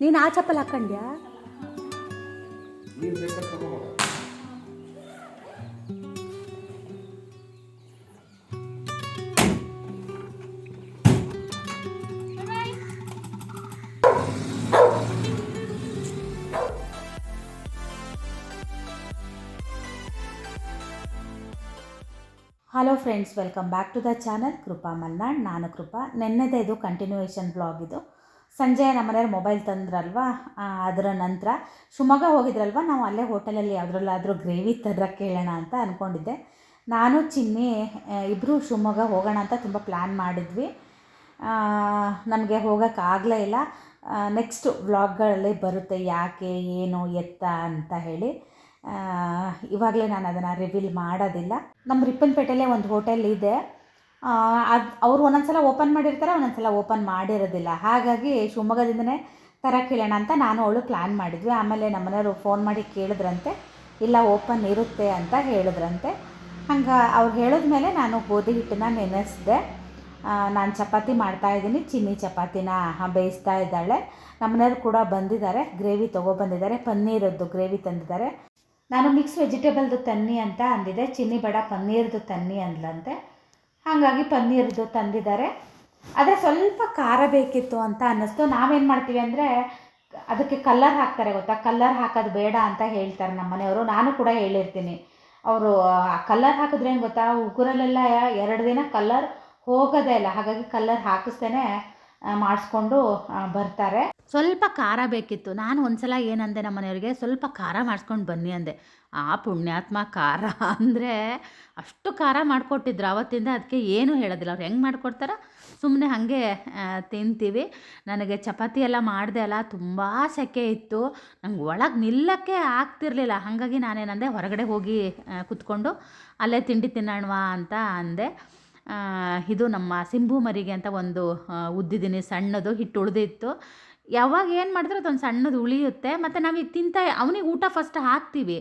ನೀನು ಆ ಚಪ್ಪಲ್ ಹಾಕ್ಕೊಂಡ್ಯಾ ನೀನು ಬೇಕಾದ್ರೆ ತಗೋಬೋದ hello friends welcome back to the channel Krupa Malnad ನಾನು ಕೃಪಾ ನೆನ್ನೆದೇ ಇದು ಕಂಟಿನ್ಯೂಯೇಷನ್ ಬ್ಲಾಗ್ ಇದು ಸಂಜೆ ನಮ್ಮನೆಯವ್ರು ಮೊಬೈಲ್ ತಂದ್ರಲ್ವಾ? ಅದರ ನಂತರ ಶಿವಮೊಗ್ಗ ಹೋಗಿದ್ರಲ್ವ? ನಾವು ಅಲ್ಲೇ ಹೋಟೆಲಲ್ಲಿ ಯಾವುದ್ರಲ್ಲಾದರೂ ಗ್ರೇವಿ ತರಕ್ಕೆ ಕೇಳೋಣ ಅಂತ ಅಂದ್ಕೊಂಡಿದ್ದೆ ನಾನು, ಚಿನ್ನಿ ಇಬ್ಬರು ಶಿವಮೊಗ್ಗ ಹೋಗೋಣ ಅಂತ ತುಂಬ ಪ್ಲ್ಯಾನ್ ಮಾಡಿದ್ವಿ. ನಮಗೆ ಹೋಗೋಕ್ಕಾಗಲೇ ಇಲ್ಲ. ನೆಕ್ಸ್ಟ್ ವ್ಲಾಗ್ಗಳಲ್ಲಿ ಬರುತ್ತೆ ಯಾಕೆ, ಏನು, ಎತ್ತ ಅಂತ ಹೇಳಿ. ಇವಾಗಲೇ ನಾನು ಅದನ್ನು ರಿವೀಲ್ ಮಾಡೋದಿಲ್ಲ. ನಮ್ಮ ರಿಪ್ಪನ್ಪೇಟೆಯಲ್ಲೇ ಒಂದು ಹೋಟೆಲ್ ಇದೆ. ಅದು ಅವರು ಒಂದೊಂದು ಸಲ ಓಪನ್ ಮಾಡಿರ್ತಾರೆ ಒಂದೊಂದು ಸಲ ಓಪನ್ ಮಾಡಿರೋದಿಲ್ಲ. ಹಾಗಾಗಿ ಶಿವಮೊಗ್ಗದಿಂದನೇ ತರಕ್ಕೆ ಹೇಳೋಣ ಅಂತ ನಾನು ಅವಳು ಪ್ಲ್ಯಾನ್ ಮಾಡಿದ್ವಿ. ಆಮೇಲೆ ನಮ್ಮನೆಯವರು ಫೋನ್ ಮಾಡಿ ಕೇಳಿದ್ರಂತೆ, ಇಲ್ಲ ಓಪನ್ ಇರುತ್ತೆ ಅಂತ ಹೇಳಿದ್ರಂತೆ. ಹಂಗೆ ಅವ್ರು ಹೇಳಿದ್ಮೇಲೆ ನಾನು ಗೋಧಿ ಹಿಟ್ಟನ್ನ ನೆನೆಸಿದೆ. ನಾನು ಚಪಾತಿ ಮಾಡ್ತಾಯಿದ್ದೀನಿ ಚಿನ್ನಿ ಚಪಾತಿನ ಬೇಯಿಸ್ತಾ ಇದ್ದಾಳೆ. ನಮ್ಮನೆಯವರು ಕೂಡ ಬಂದಿದ್ದಾರೆ, ಗ್ರೇವಿ ತೊಗೊಬಂದಿದ್ದಾರೆ ಪನ್ನೀರದ್ದು ಗ್ರೇವಿ ತಂದಿದ್ದಾರೆ. ನಾನು ಮಿಕ್ಸ್ ವೆಜಿಟೇಬಲ್ದು ತನ್ನಿ ಅಂತ ಅಂದಿದ್ದೆ ಚಿನ್ನಿ ಬೇಡ ಪನ್ನೀರ್ದು ತನ್ನಿ ಅಂದ್ಲಂತೆ. ಹಾಗಾಗಿ ಪನ್ನೀರ್ದು ತಂದಿದ್ದಾರೆ. ಆದರೆ ಸ್ವಲ್ಪ ಖಾರ ಬೇಕಿತ್ತು ಅಂತ ಅನ್ನಿಸ್ತು. ನಾವೇನು ಮಾಡ್ತೀವಿ ಅಂದರೆ ಅದಕ್ಕೆ ಕಲ್ಲರ್ ಹಾಕ್ತಾರೆ ಗೊತ್ತಾ? ಕಲ್ಲರ್ ಹಾಕೋದು ಬೇಡ ಅಂತ ಹೇಳ್ತಾರೆ ನಮ್ಮ ಮನೆಯವರು ನಾನು ಕೂಡ ಹೇಳಿರ್ತೀನಿ. ಅವರು ಕಲ್ಲರ್ ಹಾಕಿದ್ರೆ ಏನು ಗೊತ್ತಾ? ಉಗುರಲ್ಲೆಲ್ಲ ಎರಡು ದಿನ ಕಲ್ಲರ್ ಹೋಗೋದೇ ಇಲ್ಲ. ಹಾಗಾಗಿ ಕಲ್ಲರ್ ಹಾಕಿಸ್ತೇನೆ ಮಾಡಿಸ್ಕೊಂಡು ಬರ್ತಾರೆ. ಸ್ವಲ್ಪ ಖಾರ ಬೇಕಿತ್ತು. ನಾನು ಒಂದ್ಸಲ ಏನಂದೆ ನಮ್ಮ ಮನೆಯವ್ರಿಗೆ ಸ್ವಲ್ಪ ಖಾರ ಮಾಡಿಸ್ಕೊಂಡು ಬನ್ನಿ ಅಂದೆ. ಆ ಪುಣ್ಯಾತ್ಮ ಖಾರ ಅಂದರೆ ಅಷ್ಟು ಖಾರ ಮಾಡಿಕೊಟ್ಟಿದ್ರು. ಅವತ್ತಿಂದ ಅದಕ್ಕೆ ಏನೂ ಹೇಳೋದಿಲ್ಲ. ಅವ್ರು ಹೆಂಗೆ ಮಾಡಿಕೊಡ್ತಾರೋ ಸುಮ್ಮನೆ ಹಾಗೆ ತಿಂತೀವಿ. ನನಗೆ ಚಪಾತಿ ಎಲ್ಲ ಮಾಡಿದೆ ಅಲ್ಲ, ತುಂಬ ಸೆಕೆ ಇತ್ತು. ನಂಗೆ ಒಳಗೆ ನಿಲ್ಲಕ್ಕೆ ಆಗ್ತಿರ್ಲಿಲ್ಲ. ಹಾಗಾಗಿ ನಾನೇನಂದೆ ಹೊರಗಡೆ ಹೋಗಿ ಕುತ್ಕೊಂಡು ಅಲ್ಲೇ ತಿಂಡಿ ತಿನ್ನೋಣವಾ ಅಂತ ಅಂದೆ. ಇದು ನಮ್ಮ ಸಿಂಬು ಮರಿಗೆ ಅಂತ ಒಂದು ಉದ್ದಿದ್ದೀನಿ ಸಣ್ಣದು, ಹಿಟ್ಟು ಉಳಿದಿತ್ತು. ಯಾವಾಗ ಏನು ಮಾಡಿದ್ರೆ ಅದೊಂದು ಸಣ್ಣದು ಉಳಿಯುತ್ತೆ. ಮತ್ತು ನಾವೀಗ ತಿಂತ, ಅವನಿಗೆ ಊಟ ಫಸ್ಟ್ ಹಾಕ್ತೀವಿ.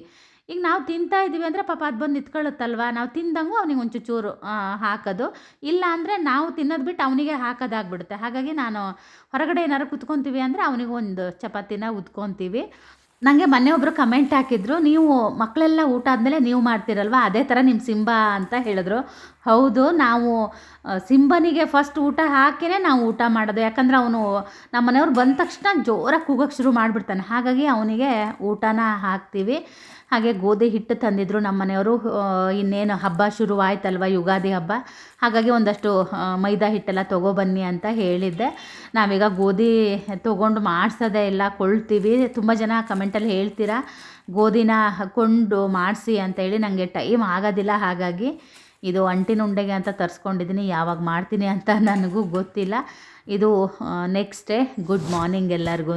ಈಗ ನಾವು ತಿಂತಾ ಇದ್ದೀವಿ ಅಂದರೆ ಪಾಪ ಅದು ಬಂದು ನಿಂತ್ಕೊಳ್ಳುತ್ತಲ್ವ? ನಾವು ತಿಂದಂಗೂ ಅವನಿಗೆ ಒಂಚೂರು ಚೂರು ಹಾಕೋದು. ಇಲ್ಲ ಅಂದರೆ ನಾವು ತಿನ್ನೋದು ಬಿಟ್ಟು ಅವನಿಗೆ ಹಾಕೋದಾಗ್ಬಿಡುತ್ತೆ ಹಾಗಾಗಿ ನಾನು ಹೊರಗಡೆ ಏನಾರು ಕುತ್ಕೊತೀವಿ ಅಂದರೆ ಅವನಿಗೆ ಒಂದು ಚಪಾತಿನ ಉತ್ಕೊತೀವಿ ನನಗೆ ಮೊನ್ನೆ ಒಬ್ಬರು ಕಮೆಂಟ್ ಹಾಕಿದ್ರು, ನೀವು ಮಕ್ಕಳೆಲ್ಲ ಊಟ ಆದಮೇಲೆ ನೀವು ಮಾಡ್ತೀರಲ್ವ? ಅದೇ ಥರ ನಿಮ್ಮ ಸಿಂಬಾ ಅಂತ ಹೇಳಿದ್ರು. ಹೌದು, ನಾವು ಸಿಂಬನಿಗೆ ಫಸ್ಟ್ ಊಟ ಹಾಕಿಯೇ ನಾವು ಊಟ ಮಾಡೋದು. ಯಾಕಂದರೆ ಅವನು ನಮ್ಮ ಮನೆಯವ್ರು ಬಂದ ತಕ್ಷಣ ಜೋರಾಗಿ ಕೂಗೋಕ್ಕೆ ಶುರು ಮಾಡಿಬಿಡ್ತಾನೆ. ಹಾಗಾಗಿ ಅವನಿಗೆ ಊಟನ ಹಾಕ್ತೀವಿ. ಹಾಗೆ ಗೋಧಿ ಹಿಟ್ಟು ತಂದಿದ್ರು ನಮ್ಮ ಮನೆಯವರು. ಇನ್ನೇನು ಹಬ್ಬ ಶುರುವಾಯ್ತಲ್ವ, ಯುಗಾದಿ ಹಬ್ಬ. ಹಾಗಾಗಿ ಒಂದಷ್ಟು ಮೈದಾ ಹಿಟ್ಟೆಲ್ಲ ತೊಗೊಬನ್ನಿ ಅಂತ ಹೇಳಿದ್ದೆ. ನಾವೀಗ ಗೋಧಿ ತೊಗೊಂಡು ಮಾಡಿಸೋದೇ ಇಲ್ಲ ಕೊಳ್ತೀವಿ ತುಂಬ ಜನ ಕಮೆಂಟಲ್ಲಿ ಹೇಳ್ತೀರಾ, ಗೋಧಿನ ಕೊಂಡು ಮಾಡಿಸಿ ಅಂತೇಳಿ ನನಗೆ ಟೈಮ್ ಆಗೋದಿಲ್ಲ ಹಾಗಾಗಿ. ಇದು ಅಂಟಿನ ಉಂಡೆಗೆ ಅಂತ ತರಿಸ್ಕೊಂಡಿದ್ದೀನಿ, ಯಾವಾಗ ಮಾಡ್ತೀನಿ ಅಂತ ನನಗೂ ಗೊತ್ತಿಲ್ಲ. ಇದು ನೆಕ್ಸ್ಟ್ ಡೇ ಗುಡ್ ಮಾರ್ನಿಂಗ್ ಎಲ್ಲರಿಗೂ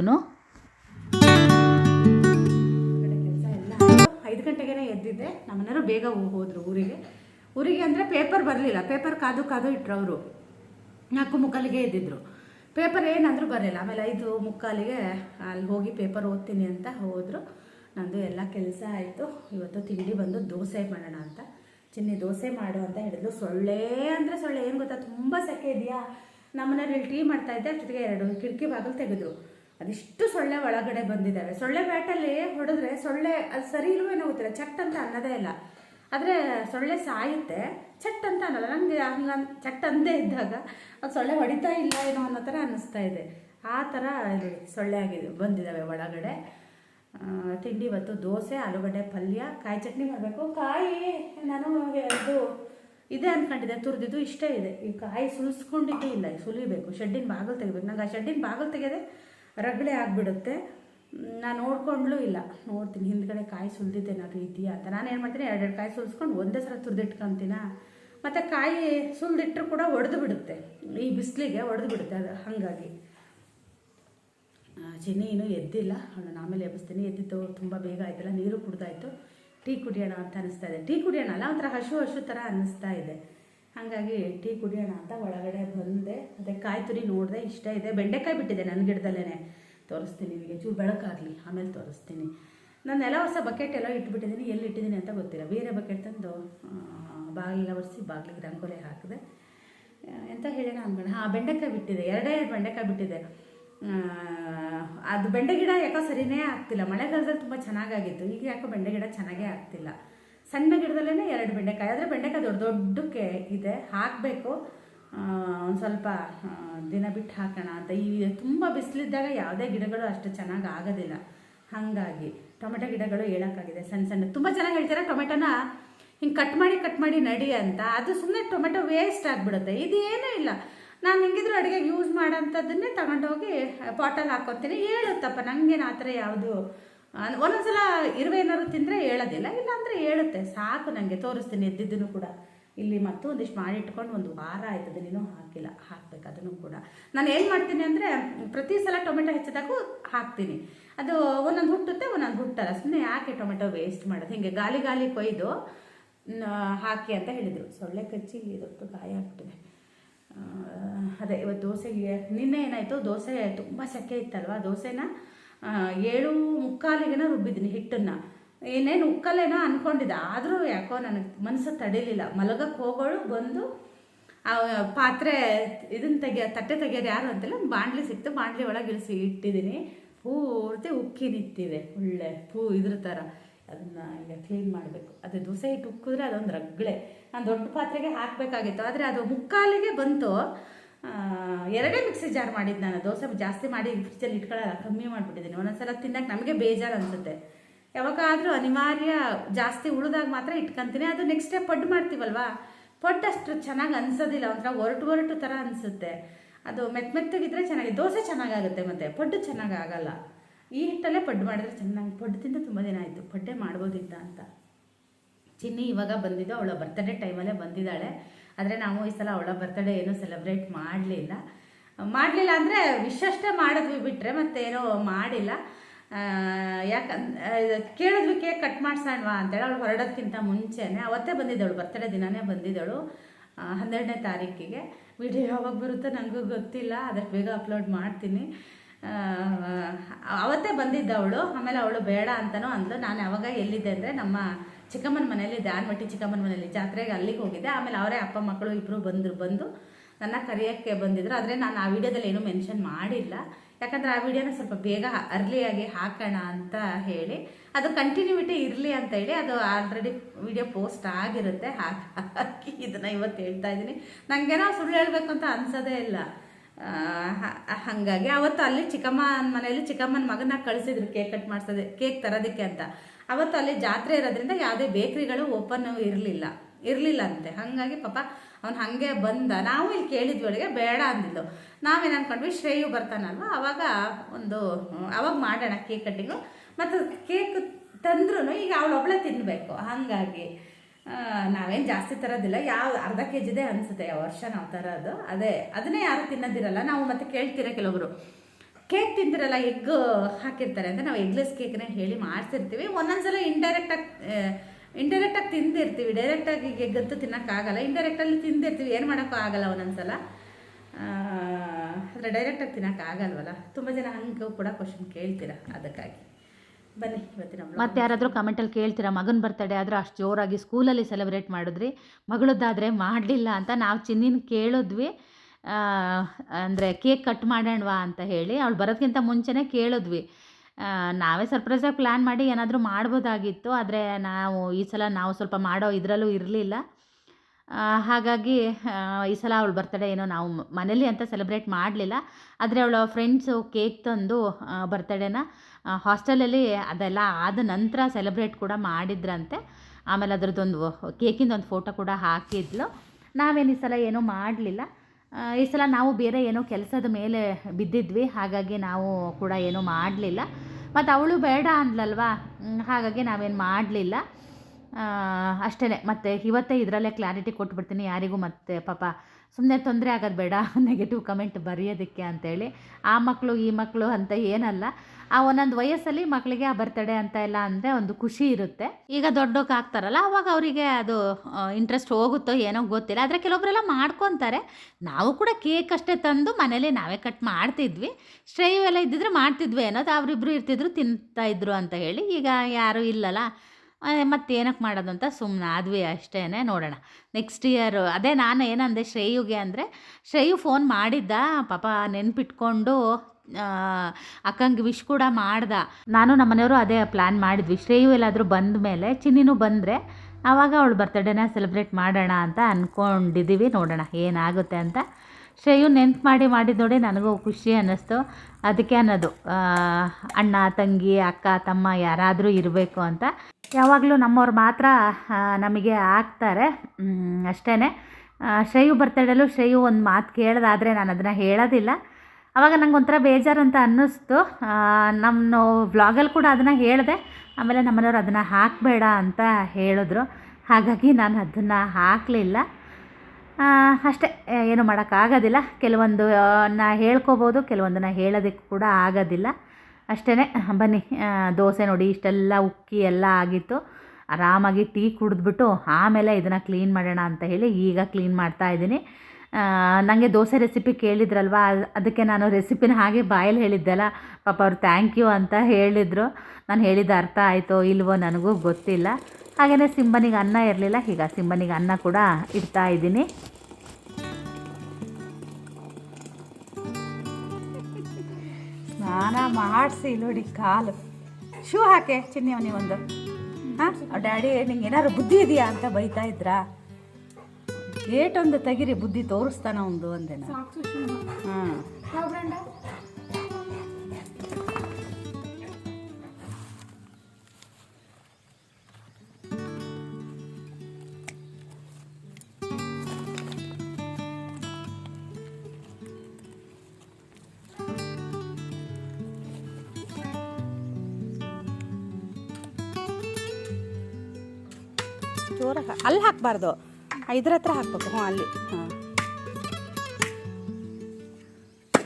ಐದು ಗಂಟೆಗೆ ಎದ್ದಿದ್ದೆ, ನಮ್ಮನೆಯವರು ಬೇಗ ಹೋದರು ಊರಿಗೆ. ಊರಿಗೆ ಅಂದರೆ ಪೇಪರ್ ಬರಲಿಲ್ಲ ಪೇಪರ್ ಕಾದು ಕಾದು ಇಟ್ಟರು ಅವರು ನಾಲ್ಕು ಮುಕ್ಕಾಲಿಗೆ ಎದ್ದಿದ್ರು. ಪೇಪರ್ ಏನಾದರೂ ಬರಲಿಲ್ಲ, ಆಮೇಲೆ ಐದು ಮುಕ್ಕಾಲಿಗೆ ಅಲ್ಲಿ ಹೋಗಿ ಪೇಪರ್ ಓದ್ತೀನಿ ಅಂತ ಹೋದರು. ನಂದು ಎಲ್ಲ ಕೆಲಸ ಆಯಿತು, ಇವತ್ತು ತಿಂಡಿ ಬಂದು ದೋಸೆ ಮಾಡೋಣ ಅಂತ. ಚಿನ್ನಿ ದೋಸೆ ಮಾಡು ಅಂತ ಹೇಳಿದ್ಲು. ಸೊಳ್ಳೆ ಅಂದರೆ ಸೊಳ್ಳೆ, ಏನು ಗೊತ್ತಾ? ತುಂಬ ಸೆಕೆ ಇದೆಯಾ? ನಮ್ಮನೇಲಿ ಟೀ ಮಾಡ್ತಾ ಇದ್ದೆ ಜೊತೆಗೆ ಎರಡು ಕಿಟಕಿ ಬಾಗಿಲು ತೆಗೆದ್ರು. ಅದಿಷ್ಟು ಸೊಳ್ಳೆ ಒಳಗಡೆ ಬಂದಿದ್ದಾವೆ. ಸೊಳ್ಳೆ ಬ್ಯಾಟಲ್ಲಿ ಹೊಡೆದ್ರೆ ಸೊಳ್ಳೆ ಅದು ಸರಿ ಇಲ್ವೋ ಗೊತ್ತಿಲ್ಲ. ಚಟ್ ಅಂತ ಅನ್ನೋದೇ ಇಲ್ಲ. ಆದರೆ ಸೊಳ್ಳೆ ಸಾಯುತ್ತೆ. ಚಟ್ ಅಂತ ಅನ್ನೋಲ್ಲ. ನನಗೆ ಹಂಗೆ ಚಟ್ ಅಂದೇ ಇದ್ದಾಗ ಅದು ಸೊಳ್ಳೆ ಹೊಡಿತಾ ಇಲ್ಲ ಏನೋ ಅನ್ನೋ ಥರ ಅನ್ನಿಸ್ತಾ ಇದೆ. ಆ ಥರ ಸೊಳ್ಳೆ ಆಗಿದೆ ಬಂದಿದ್ದಾವೆ ಒಳಗಡೆ. ತಿಂಡಿ ಇವತ್ತು ದೋಸೆ, ಆಲೂಗಡ್ಡೆ ಪಲ್ಯ, ಕಾಯಿ ಚಟ್ನಿ ಮಾಡಬೇಕು. ಕಾಯಿ, ನಾನು ಇದು ಇದೆ ಅಂದ್ಕೊಂಡಿದ್ದೆ ತುರಿದಿದ್ದು ಇಷ್ಟೇ ಇದೆ. ಈ ಕಾಯಿ ಸುಲಿಸ್ಕೊಂಡಿದ್ದು ಇಲ್ಲ ಸುಲಿಬೇಕು. ಶೆಡ್ಡಿನ ಬಾಗಿಲು ತೆಗಿಬೇಕು. ನಂಗೆ ಆ ಶೆಡ್ಡಿನ ಬಾಗಿಲು ತೆಗೆದೆ ರಗಳೆ ಆಗಿಬಿಡುತ್ತೆ. ನಾನು ನೋಡ್ಕೊಂಡ್ಲೂ ಇಲ್ಲ. ನೋಡ್ತೀನಿ, ಹಿಂದ್ಗಡೆ ಕಾಯಿ ಸುಲಿದಿದ್ದೇನಾದ್ರು ಇದೆಯಾ ಅಂತ. ನಾನು ಏನು ಮಾಡ್ತೀನಿ, ಎರಡೆರಡು ಕಾಯಿ ಸುಲಿಸ್ಕೊಂಡು ಒಂದೇ ಸಲ ತುರಿದಿಟ್ಕೊತೀನ? ಮತ್ತು ಕಾಯಿ ಸುಲಿದಿಟ್ಟರು ಕೂಡ ಒಡೆದು ಬಿಡುತ್ತೆ. ಈ ಬಿಸಿಲಿಗೆ ಒಡೆದು ಬಿಡುತ್ತೆ ಅದು, ಹಾಗಾಗಿ. ಚಿನ್ನಿ ಇನ್ನೂ ಎದ್ದಿಲ್ಲ. ಅವಳನ್ನ ಆಮೇಲೆ ಎಬ್ಬಿಸ್ತೀನಿ. ಎದ್ದಿತ್ತು ತುಂಬ ಬೇಗ ಆಯ್ತಲ್ಲ, ನೀರು ಕುಡ್ದಾಯ್ತು. ಟೀ ಕುಡಿಯೋಣ ಅಂತ ಅನಿಸ್ತಾ ಇದೆ. ಟೀ ಕುಡಿಯೋಣ ಅಲ್ಲ, ಒಂಥರ ಹಶು ಹಶು ಥರ ಅನ್ನಿಸ್ತಾ ಇದೆ. ಹಾಗಾಗಿ ಟೀ ಕುಡಿಯೋಣ ಅಂತ ಒಳಗಡೆ ಬಂದೆ. ಅದೇ ಕಾಯಿ ತುರಿ ನೋಡಿದೆ, ಇಷ್ಟ ಇದೆ. ಬೆಂಡೆಕಾಯಿ ಬಿಟ್ಟಿದೆ ನನ್ನ ಗಿಡದಲ್ಲೇ ತೋರಿಸ್ತೀನಿ ನಿಮಗೆ. ಚೂರು ಬೆಳಕಾಗಲಿ, ಆಮೇಲೆ ತೋರಿಸ್ತೀನಿ. ನಾನು ಎಲ್ಲ ಹೊಸ ಬಕೆಟ್ ಎಲ್ಲ ಇಟ್ಬಿಟ್ಟಿದ್ದೀನಿ. ಎಲ್ಲಿ ಇಟ್ಟಿದ್ದೀನಿ ಅಂತ ಗೊತ್ತಿಲ್ಲ. ಬೇರೆ ಬಕೆಟ್ ತಂದು ಬಾಗಿಲಿಗೆ ಒರೆಸಿ ಬಾಗಿಲಿಗೆ ರಂಗೋಲಿ ಹಾಕಿದೆ. ಎಂತ ಹೇಳೋಣ ಅಂದ್ಕೊಂಡು ಹಾಂ, ಬೆಂಡೆಕಾಯಿ ಬಿಟ್ಟಿದೆ. ಎರಡೇ ಎರಡು ಬೆಂಡೆಕಾಯಿ ಬಿಟ್ಟಿದೆ. ಅದು ಬೆಂಡೆ ಗಿಡ ಯಾಕೋ ಸರಿನೇ ಆಗ್ತಿಲ್ಲ. ಮಳೆಗಾಲದಲ್ಲಿ ತುಂಬ ಚೆನ್ನಾಗಾಗಿತ್ತು. ಈಗ ಯಾಕೋ ಬೆಂಡೆ ಗಿಡ ಚೆನ್ನಾಗೇ ಆಗ್ತಿಲ್ಲ. ಸಣ್ಣ ಗಿಡದಲ್ಲೇ ಎರಡು ಬೆಂಡೆಕಾಯಿ. ಆದರೆ ಬೆಂಡೆಕಾಯಿ ದೊಡ್ಡ ದೊಡ್ಡಕ್ಕೆ ಇದೆ. ಹಾಕಬೇಕು. ಒಂದು ಸ್ವಲ್ಪ ದಿನ ಬಿಟ್ಟು ಹಾಕೋಣ ಅಂತ. ಈ ತುಂಬ ಬಿಸಿಲಿದ್ದಾಗ ಯಾವುದೇ ಗಿಡಗಳು ಅಷ್ಟು ಚೆನ್ನಾಗಿ ಆಗೋದಿಲ್ಲ. ಹಾಗಾಗಿ ಟೊಮೆಟೊ ಗಿಡಗಳು ಹೇಳೋಕ್ಕಾಗಿದೆ. ಸಣ್ಣ ಸಣ್ಣ. ತುಂಬ ಚೆನ್ನಾಗಿ ಹೇಳ್ತಾರೆ? ಟೊಮೆಟೊನ ಹಿಂಗೆ ಕಟ್ ಮಾಡಿ ಕಟ್ ಮಾಡಿ ನಡಿ ಅಂತ. ಅದು ಸುಮ್ಮನೆ ಟೊಮೆಟೊ ವೇಸ್ಟ್ ಆಗಿಬಿಡುತ್ತೆ. ಇದು ಏನೂ ಇಲ್ಲ. ನಾನು ಹೆಂಗಿದ್ರು ಅಡುಗೆಗೆ ಯೂಸ್ ಮಾಡೋಂಥದ್ದನ್ನೇ ತಗೊಂಡೋಗಿ ಬಾಟಲ್ ಹಾಕೋತೀನಿ. ಹೇಳುತ್ತಪ್ಪ ನನಗೇನು ಆ ಥರ ಯಾವುದು? ಒಂದೊಂದ್ಸಲ ಇರುವೆ ಏನಾದ್ರು ತಿಂದರೆ ಹೇಳೋದಿಲ್ಲ. ಇಲ್ಲಾಂದರೆ ಹೇಳುತ್ತೆ. ಸಾಕು ನನಗೆ ತೋರಿಸ್ತೀನಿ ಎದ್ದಿದ್ದನ್ನು ಕೂಡ. ಇಲ್ಲಿ ಮತ್ತು ಒಂದಿಷ್ಟು ಮಾಡಿಟ್ಕೊಂಡು ಒಂದು ವಾರ ಆಯ್ತು ಅದನ್ನೇನು ಹಾಕಿಲ್ಲ. ಹಾಕ್ಬೇಕು ಅದನ್ನು ಕೂಡ. ನಾನು ಏನು ಮಾಡ್ತೀನಿ ಅಂದರೆ ಪ್ರತಿ ಸಲ ಟೊಮೆಟೊ ಹೆಚ್ಚಿದಾಗೂ ಹಾಕ್ತೀನಿ. ಅದು ಒಂದೊಂದು ಹುಟ್ಟುತ್ತೆ ಒಂದೊಂದು ಹುಟ್ಟಲ್ಲ. ಸುಮ್ಮನೆ ಯಾಕೆ ಟೊಮೆಟೊ ವೇಸ್ಟ್ ಮಾಡೋದು? ಹಿಂಗೆ ಗಾಲಿ ಗಾಲಿ ಕೊಯ್ದು ಹಾಕಿ ಅಂತ ಹೇಳಿದರು. ಸೊಳ್ಳೆ ಕಚ್ಚಿ ದೊಡ್ಡ ಗಾಯ ಆಗ್ಬಿಟ್ಟಿದೆ. ಆ, ಅದೇ, ಇವತ್ತು ದೋಸೆಗೆ, ನಿನ್ನೆ ಏನಾಯಿತು? ದೋಸೆ ತುಂಬ ಸೆಕೆ ಇತ್ತಲ್ವ? ದೋಸೆನ ಏಳು ಮುಕ್ಕಾಲಿಗೆನ ರುಬ್ಬಿದ್ದೀನಿ ಹಿಟ್ಟನ್ನು. ಏನೇನು ಉಕ್ಕಲ್ಲೇನೋ ಅಂದ್ಕೊಂಡಿದ್ದೆ ಆದರೂ ಯಾಕೋ ನನಗೆ ಮನಸ್ಸು ತಡಿಲಿಲ್ಲ. ಮಲಗಕ್ಕೆ ಹೋಗೋಳು, ಬಂದು, ಆ, ಪಾತ್ರೆ ಇದನ್ನು ತೆಗಿಯೋ, ತಟ್ಟೆ ತೆಗಿಯೋದು ಯಾರು ಅಂತಿಲ್ಲ. ಬಾಂಡ್ಲಿ ಸಿಕ್ತು. ಬಾಂಡ್ಲಿ ಒಳಗೆ ಇಳಿಸಿ ಇಟ್ಟಿದ್ದೀನಿ. ಪೂರ್ತಿ ಉಕ್ಕಿ ನಿಂತಿದೆ ಒಳ್ಳೆ, ಪೂ ಇದ್ರ ಥರ ಅದನ್ನು ಈಗ ಕ್ಲೀನ್ ಮಾಡಬೇಕು. ಅದು ದೋಸೆ ಹಿಟ್ಟು ಉಕ್ಕಿದ್ರೆ ಅದೊಂದು ರಗ್ಳೆ. ನಾನು ದೊಡ್ಡ ಪಾತ್ರೆಗೆ ಹಾಕಬೇಕಾಗಿತ್ತು. ಆದರೆ ಅದು ಮುಕ್ಕಾಲಿಗೆ ಬಂತು. ಎರಡೇ ಮಿಕ್ಸಿ ಜಾರ್ ಮಾಡಿದ್ದು ನಾನು. ದೋಸೆ ಜಾಸ್ತಿ ಮಾಡಿ ಫ್ರಿಜ್ಜಲ್ಲಿ ಇಟ್ಕೊಳ್ಳಲ್ಲ ಕಮ್ಮಿ ಮಾಡಿಬಿಟ್ಟಿದ್ದೀನಿ. ಒಂದೊಂದ್ಸಲ ತಿನ್ನಕ್ಕೆ ನಮಗೆ ಬೇಜಾರು ಅನಿಸುತ್ತೆ. ಯಾವಾಗಾದರೂ ಅನಿವಾರ್ಯ ಜಾಸ್ತಿ ಉಳಿದಾಗ ಮಾತ್ರ ಇಟ್ಕೊಂತೀನಿ. ಅದು ನೆಕ್ಸ್ಟ್ ಡೇ ಪಡ್ಡು ಮಾಡ್ತೀವಲ್ವಾ? ಪಡ್ಡು ಅಷ್ಟು ಚೆನ್ನಾಗಿ ಅನ್ಸೋದಿಲ್ಲ. ಒಂಥರ ಒರಟು ಒರಟು ಥರ ಅನಿಸುತ್ತೆ. ಅದು ಮೆತ್ತ ಮೆತ್ತಗಿದ್ರೆ ಚೆನ್ನಾಗಿ ದೋಸೆ ಚೆನ್ನಾಗಾಗುತ್ತೆ ಮತ್ತು. ಪಡ್ಡು ಚೆನ್ನಾಗಿ ಆಗಲ್ಲ. ಈ ಹಿಟ್ಟಲ್ಲೇ ಪಡ್ಡು ಮಾಡಿದ್ರೆ ಚೆನ್ನಾಗಿ ಪಡ್ಡು ತಿಂದು ತುಂಬ ದಿನ ಆಯಿತು. ಪಡ್ಡೆ ಮಾಡ್ಬೋದಿತ್ತ ಅಂತ. ಚಿನ್ನಿ ಇವಾಗ ಬಂದಿದ್ದು, ಅವಳ ಬರ್ತಡೇ ಟೈಮಲ್ಲೇ ಬಂದಿದ್ದಾಳೆ. ಆದರೆ ನಾವು ಈ ಸಲ ಅವಳ ಬರ್ತಡೇ ಏನೂ ಸೆಲೆಬ್ರೇಟ್ ಮಾಡಲಿಲ್ಲ. ಮಾಡಲಿಲ್ಲ ಅಂದರೆ ವಿಶಷ್ಟೇ ಮಾಡಿದ್ವಿ ಬಿಟ್ಟರೆ ಮತ್ತೇನೋ ಮಾಡಿಲ್ಲ. ಯಾಕಂದ್ರೆ ಕೇಳಿದ್ವಿ ಕೇಕ್ ಕಟ್ ಮಾಡ್ಸೋಣವಾ ಅಂತೇಳಿ. ಅವಳು ಹೊರಡೋದಕ್ಕಿಂತ ಮುಂಚೆನೇ, ಅವತ್ತೇ ಬಂದಿದ್ದವಳು ಬರ್ತಡೇ ದಿನವೇ ಬಂದಿದ್ದಳು ಹನ್ನೆರಡನೇ ತಾರೀಕಿಗೆ. ವಿಡಿಯೋ ಯಾವಾಗ ಬರುತ್ತೋ ನನಗೂ ಗೊತ್ತಿಲ್ಲ ಅದಕ್ಕೆ ಬೇಗ ಅಪ್ಲೋಡ್ ಮಾಡ್ತೀನಿ. ಆ, ಬಂದಿದ್ದ ಅವಳು. ಆಮೇಲೆ ಅವಳು ಬೇಡ ಅಂತನೂ ಅಂದ್ಲು. ನಾನು ಯಾವಾಗ ಎಲ್ಲಿದ್ದೆ ಅಂದರೆ ನಮ್ಮ ಚಿಕ್ಕಮ್ಮನ ಮನೇಲಿ ದಾನ್ಮಟ್ಟಿ ಚಿಕ್ಕಮ್ಮನ ಮನೆಯಲ್ಲಿ ಜಾತ್ರೆಗೆ ಅಲ್ಲಿಗೆ ಹೋಗಿದ್ದೆ. ಆಮೇಲೆ ಅವರೇ ಅಪ್ಪ ಮಕ್ಕಳು ಇಬ್ಬರು ಬಂದರು ಬಂದು ನನ್ನ ಕರೆಯೋಕ್ಕೆ ಬಂದಿದ್ರು. ಆದರೆ ನಾನು ಆ ವಿಡಿಯೋದಲ್ಲಿ ಏನೂ ಮೆನ್ಷನ್ ಮಾಡಿಲ್ಲ. ಯಾಕಂದರೆ ಆ ವಿಡಿಯೋನ ಸ್ವಲ್ಪ ಬೇಗ ಅರ್ಲಿಯಾಗಿ ಹಾಕೋಣ ಅಂತ ಹೇಳಿ. ಅದು ಕಂಟಿನ್ಯೂಟಿ ಇರಲಿ ಅಂತ ಹೇಳಿ ಅದು ಆಲ್ರೆಡಿ ವಿಡಿಯೋ ಪೋಸ್ಟ್ ಆಗಿರುತ್ತೆ. ಹಾಕಿ ಇದನ್ನು ಇವತ್ತು ಹೇಳ್ತಾ ಇದ್ದೀನಿ. ನನಗೇನೋ ಸುಳ್ಳು ಹೇಳಬೇಕು ಅಂತ ಅನ್ಸೋದೇ ಇಲ್ಲ. ಹಾಗಾಗಿ ಅವತ್ತು ಅಲ್ಲಿ ಚಿಕ್ಕಮ್ಮನ ಮನೆಯಲ್ಲಿ ಚಿಕ್ಕಮ್ಮನ ಮಗನ ಕಳಿಸಿದ್ರು ಕೇಕ್ ಕಟ್ ಮಾಡಿಸೋದೆ, ಕೇಕ್ ತರೋದಕ್ಕೆ ಅಂತ. ಅವತ್ತು ಅಲ್ಲಿ ಜಾತ್ರೆ ಇರೋದ್ರಿಂದ ಯಾವುದೇ ಬೇಕ್ರಿಗಳು ಓಪನ್ ಇರಲಿಲ್ಲ ಇರಲಿಲ್ಲ ಅಂತೆ ಹಾಗಾಗಿ ಪಾಪ ಅವ್ನು ಹಾಗೆ ಬಂದ. ನಾವು ಇಲ್ಲಿ ಕೇಳಿದ್ವಿ ಅವಳಿಗೆ, ಬೇಡ ಅಂದಿದ್ದು. ನಾವೇನು ಅಂದ್ಕೊಂಡ್ವಿ ಶ್ರೇಯು ಬರ್ತಾನಲ್ವ? ಅವಾಗ ಒಂದು, ಅವಾಗ ಮಾಡೋಣ ಕೇಕ್ ಕಟ್ಟಿಂಗು. ಮತ್ತು ಕೇಕ್ ತಂದ್ರೂ ಈಗ ಅವಳೊಬ್ಳೆ ತಿನ್ನಬೇಕು ಹಾಗಾಗಿ ನಾವೇನು ಜಾಸ್ತಿ ತರೋದಿಲ್ಲ. ಯಾವ ಅರ್ಧ ಕೆ ಜಿದೇ ಅನಿಸುತ್ತೆ. ವರ್ಷ ನಾವು ತರೋದು. ಅದೇ, ಅದನ್ನೇ ಯಾರು ತಿನ್ನೋದಿರಲ್ಲ. ನಾವು ಮತ್ತೆ ಕೇಳ್ತೀರ ಕೆಲವೊಬ್ರು ಕೇಕ್ ತಿಂದಿರಲ್ಲ, ಎಗ್ ಹಾಕಿರ್ತಾರೆ ಅಂತ ನಾವು ಎಗ್ಲೆಸ್ ಕೇಕ್ನೇ ಹೇಳಿ ಮಾಡ್ತಿರ್ತೀವಿ. ಒಂದೊಂದ್ಸಲ ಇಂಡೈರೆಕ್ಟಾಗಿ ಇಂಡೈರೆಕ್ಟಾಗಿ ತಿಂದಿರ್ತೀವಿ. ಡೈರೆಕ್ಟಾಗಿ ಎಗ್ಗಂತೂ ತಿನ್ನೋಕ್ಕಾಗಲ್ಲ ಇಂಡೈರೆಕ್ಟಲ್ಲಿ ತಿಂದಿರ್ತೀವಿ. ಏನು ಮಾಡೋಕ್ಕೂ ಆಗಲ್ಲ ಒಂದೊಂದ್ಸಲ. ಆದರೆ ಡೈರೆಕ್ಟಾಗಿ ತಿನ್ನೋಕ್ಕಾಗಲ್ವಲ್ಲ ತುಂಬ ಜನ ಹಂಗೆ ಕೂಡ ಕ್ವಶನ್ ಕೇಳ್ತೀರ ಅದಕ್ಕಾಗಿ. ಬನ್ನಿ ಇವತ್ತಿನ. ಮತ್ತೆ ಯಾರಾದರೂ ಕಮೆಂಟಲ್ಲಿ ಕೇಳ್ತೀರಾ ಮಗನ ಬರ್ತಡೆ ಆದರೆ ಅಷ್ಟು ಜೋರಾಗಿ ಸ್ಕೂಲಲ್ಲಿ ಸೆಲೆಬ್ರೇಟ್ ಮಾಡಿದ್ರಿ ಮಗಳದ್ದಾದರೆ ಮಾಡಲಿಲ್ಲ ಅಂತ ನಾವು ಚಿನ್ನಿನ ಕೇಳಿದ್ವಿ. ಅಂದರೆ ಕೇಕ್ ಕಟ್ ಮಾಡೋಣವಾ ಅಂತ ಹೇಳಿ ಅವಳು ಬರೋದಕ್ಕಿಂತ ಮುಂಚೆನೇ ಕೇಳಿದ್ವಿ. ನಾವೇ ಸರ್ಪ್ರೈಸಾಗಿ ಪ್ಲ್ಯಾನ್ ಮಾಡಿ ಏನಾದರೂ ಮಾಡ್ಬೋದಾಗಿತ್ತು ಆದರೆ ನಾವು ಈ ಸಲ ನಾವು ಸ್ವಲ್ಪ ಮಾಡೋ ಇದರಲ್ಲೂ ಇರಲಿಲ್ಲ. ಹಾಗಾಗಿ ಈ ಸಲ ಅವ್ಳು ಬರ್ತಡೇ ಏನೋ ನಾವು ಮನೇಲಿ ಅಂತ ಸೆಲೆಬ್ರೇಟ್ ಮಾಡಲಿಲ್ಲ. ಆದರೆ ಅವಳ ಫ್ರೆಂಡ್ಸು ಕೇಕ್ ತಂದು ಬರ್ತಡೇನ ಹಾಸ್ಟೆಲಲ್ಲಿ ಅದೆಲ್ಲ ಆದ ನಂತರ ಸೆಲೆಬ್ರೇಟ್ ಕೂಡ ಮಾಡಿದ್ರಂತೆ. ಆಮೇಲೆ ಅದರದ್ದೊಂದು ಕೇಕಿಂದ ಒಂದು ಫೋಟೋ ಕೂಡ ಹಾಕಿದ್ಲು. ನಾವೇನು ಈ ಸಲ ಏನೂ ಮಾಡಲಿಲ್ಲ. ಈ ಸಲ ನಾವು ಬೇರೆ ಏನೋ ಕೆಲಸದ ಮೇಲೆ ಬಿದ್ದಿದ್ವಿ. ಹಾಗಾಗಿ ನಾವು ಕೂಡ ಏನೂ ಮಾಡಲಿಲ್ಲ. ಮತ್ತು ಅವಳು ಬೇಡ ಅಂದ್ಲಲ್ವಾ? ಹಾಗಾಗಿ ನಾವೇನು ಮಾಡಲಿಲ್ಲ. ಅಷ್ಟೇ ಮತ್ತು ಇವತ್ತೇ ಇದರಲ್ಲೇ ಕ್ಲಾರಿಟಿ ಕೊಟ್ಬಿಡ್ತೀನಿ. ಯಾರಿಗೂ ಮತ್ತೆ ಪಾಪ ಸುಮ್ಮನೆ ತೊಂದರೆ ಆಗೋದು ಬೇಡ. ನೆಗೆಟಿವ್ ಕಮೆಂಟ್ ಬರೆಯೋದಕ್ಕೆ ಅಂತೇಳಿ. ಆ ಮಕ್ಕಳು ಈ ಮಕ್ಕಳು ಅಂತ ಏನಲ್ಲ. ಆ ಒಂದೊಂದು ವಯಸ್ಸಲ್ಲಿ ಮಕ್ಕಳಿಗೆ ಆ ಬರ್ತಡೇ ಅಂತ ಎಲ್ಲ ಅಂದರೆ ಒಂದು ಖುಷಿ ಇರುತ್ತೆ. ಈಗ ದೊಡ್ಡಕ್ಕೆ ಆಗ್ತಾರಲ್ಲ, ಅವಾಗ ಅವರಿಗೆ ಅದು ಇಂಟ್ರೆಸ್ಟ್ ಹೋಗುತ್ತೋ ಏನೋ ಗೊತ್ತಿಲ್ಲ. ಆದರೆ ಕೆಲವೊಬ್ಬರೆಲ್ಲ ಮಾಡ್ಕೊತಾರೆ. ನಾವು ಕೂಡ ಕೇಕ್ ಅಷ್ಟೇ ತಂದು ಮನೇಲಿ ನಾವೇ ಕಟ್ ಮಾಡ್ತಿದ್ವಿ. ಶ್ರೇಯು ಎಲ್ಲ ಇದ್ದಿದ್ರೆ ಮಾಡ್ತಿದ್ವಿ ಅನ್ನೋದು. ಅವರಿಬ್ಬರು ಇರ್ತಿದ್ರು ತಿಂತಾಯಿದ್ರು ಅಂತ ಹೇಳಿ. ಈಗ ಯಾರೂ ಇಲ್ಲಲ್ಲ. ಮತ್ತು ಏನಕ್ಕೆ ಮಾಡೋದು ಅಂತ ಸುಮ್ಮನೆ ಆದ್ವಿ ಅಷ್ಟೇ ನೋಡೋಣ. ನೆಕ್ಸ್ಟ್ ಇಯರ್ ಅದೇ ನಾನು ಏನಂದೆ ಶ್ರೇಯುಗೆ ಅಂದರೆ, ಶ್ರೇಯು ಫೋನ್ ಮಾಡಿದ್ದ, ಪಾಪ ನೆನ್ಪಿಟ್ಕೊಂಡು ಅಕ್ಕಂಗೆ ವಿಶ್ ಕೂಡ ಮಾಡ್ದ. ನಾನು ನಮ್ಮ ಮನೆಯವರು ಅದೇ ಪ್ಲ್ಯಾನ್ ಮಾಡಿದ್ವಿ. ಶ್ರೇಯು ಎಲ್ಲಾದರೂ ಬಂದ ಮೇಲೆ, ಚಿನ್ನಿನೂ ಬಂದರೆ, ಆವಾಗ ಅವಳು ಬರ್ತಡೇನ ಸೆಲೆಬ್ರೇಟ್ ಮಾಡೋಣ ಅಂತ ಅಂದ್ಕೊಂಡಿದ್ದೀವಿ ನೋಡೋಣ ಏನಾಗುತ್ತೆ ಅಂತ. ಶ್ರೇಯು ನೆನ್ಪು ಮಾಡಿ ಮಾಡಿದ ನೋಡಿ ನನಗೂ ಖುಷಿ ಅನ್ನಿಸ್ತು. ಅದಕ್ಕೆ ಅನ್ನೋದು ಅಣ್ಣ, ತಂಗಿ, ಅಕ್ಕ, ತಮ್ಮ ಯಾರಾದರೂ ಇರಬೇಕು ಅಂತ. ಯಾವಾಗಲೂ ನಮ್ಮವ್ರು ಮಾತ್ರ ನಮಗೆ ಆಗ್ತಾರೆ. ಅಷ್ಟೇ ಶ್ರೇಯು ಬರ್ತಡೇಲು ಶ್ರೇಯು ಒಂದು ಮಾತು ಕೇಳ್ದಾದರೆ ನಾನು ಅದನ್ನು ಹೇಳೋದಿಲ್ಲ. ಆವಾಗ ನಂಗೆ ಒಂಥರ ಬೇಜಾರು ಅಂತ ಅನ್ನಿಸ್ತು. ನಮ್ಮ ವ್ಲಾಗಲ್ಲಿ ಕೂಡ ಅದನ್ನು ಹೇಳಿದೆ. ಆಮೇಲೆ ನಮ್ಮನೆಯವ್ರು ಅದನ್ನು ಹಾಕಬೇಡ ಅಂತ ಹೇಳಿದ್ರು. ಹಾಗಾಗಿ ನಾನು ಅದನ್ನು ಹಾಕಲಿಲ್ಲ. ಅಷ್ಟೇ. ಏನು ಮಾಡೋಕ್ಕಾಗೋದಿಲ್ಲ. ಕೆಲವೊಂದು ನಾ ಹೇಳ್ಕೊಬೋದು, ಕೆಲವೊಂದನ್ನು ಹೇಳೋದಕ್ಕೆ ಕೂಡ ಆಗೋದಿಲ್ಲ. ಅಷ್ಟೇ ಬನ್ನಿ ದೋಸೆ ನೋಡಿ, ಇಷ್ಟೆಲ್ಲ ಉಕ್ಕಿ ಎಲ್ಲ ಆಗಿತ್ತು. ಆರಾಮಾಗಿ ಟೀ ಕುಡಿದ್ಬಿಟ್ಟು ಆಮೇಲೆ ಇದನ್ನು ಕ್ಲೀನ್ ಮಾಡೋಣ ಅಂತ ಹೇಳಿ ಈಗ ಕ್ಲೀನ್ ಮಾಡ್ತಾ ಇದ್ದೀನಿ. ನನಗೆ ದೋಸೆ ರೆಸಿಪಿ ಕೇಳಿದ್ರಲ್ವ? ಅದಕ್ಕೆ ನಾನು ರೆಸಿಪಿನ ಹಾಗೆ ಬಾಯಲ್ಲಿ ಹೇಳಿದ್ದೆಲ್ಲ ಪಾಪ ಅವ್ರು ಥ್ಯಾಂಕ್ ಯು ಅಂತ ಹೇಳಿದರು. ನಾನು ಹೇಳಿದ ಅರ್ಥ ಆಯಿತೋ ಇಲ್ವೋ ನನಗೂ ಗೊತ್ತಿಲ್ಲ. ಹಾಗೆಯೇ ಸಿಂಬನಿಗೆ ಅನ್ನ ಇರಲಿಲ್ಲ, ಈಗ ಸಿಂಬನಿಗೆ ಅನ್ನ ಕೂಡ ಇಡ್ತಾ ಇದ್ದೀನಿ. ಸ್ನಾನ ಮಾಡಿಸಿ ನೋಡಿ ಕಾಲು. ಶೂ ಹಾಕೆ ಚಿನ್ನಿ ಅವನಿಗೊಂದು ಹಾಂ? ಡ್ಯಾಡಿ ನಿಂಗೆ ಏನಾದ್ರು ಬುದ್ಧಿ ಇದೆಯಾ ಅಂತ ಬೈತಾ ಇದ್ರಾ? ಏಟೊಂದು ತೆಗಿರಿ ಬುದ್ಧಿ ತೋರಿಸ್ತಾನ ಒಂದು ಅಂದೆ ಹಾಂ. ಅಲ್ಲಿ ಹಾಕಬಾರ್ದು. ಇದ್ರ ಹತ್ರ ಹಾಕಬೇಕು. ಹ್ಞೂ, ಅಲ್ಲಿ. ಹಾಂ.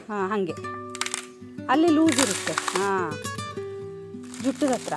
ಹಾಂ, ಹಾಗೆ. ಅಲ್ಲಿ ಲೂಸ್ ಇರುತ್ತೆ. ಹಾಂ. ಜುಟ್ಟದ ಹತ್ರ.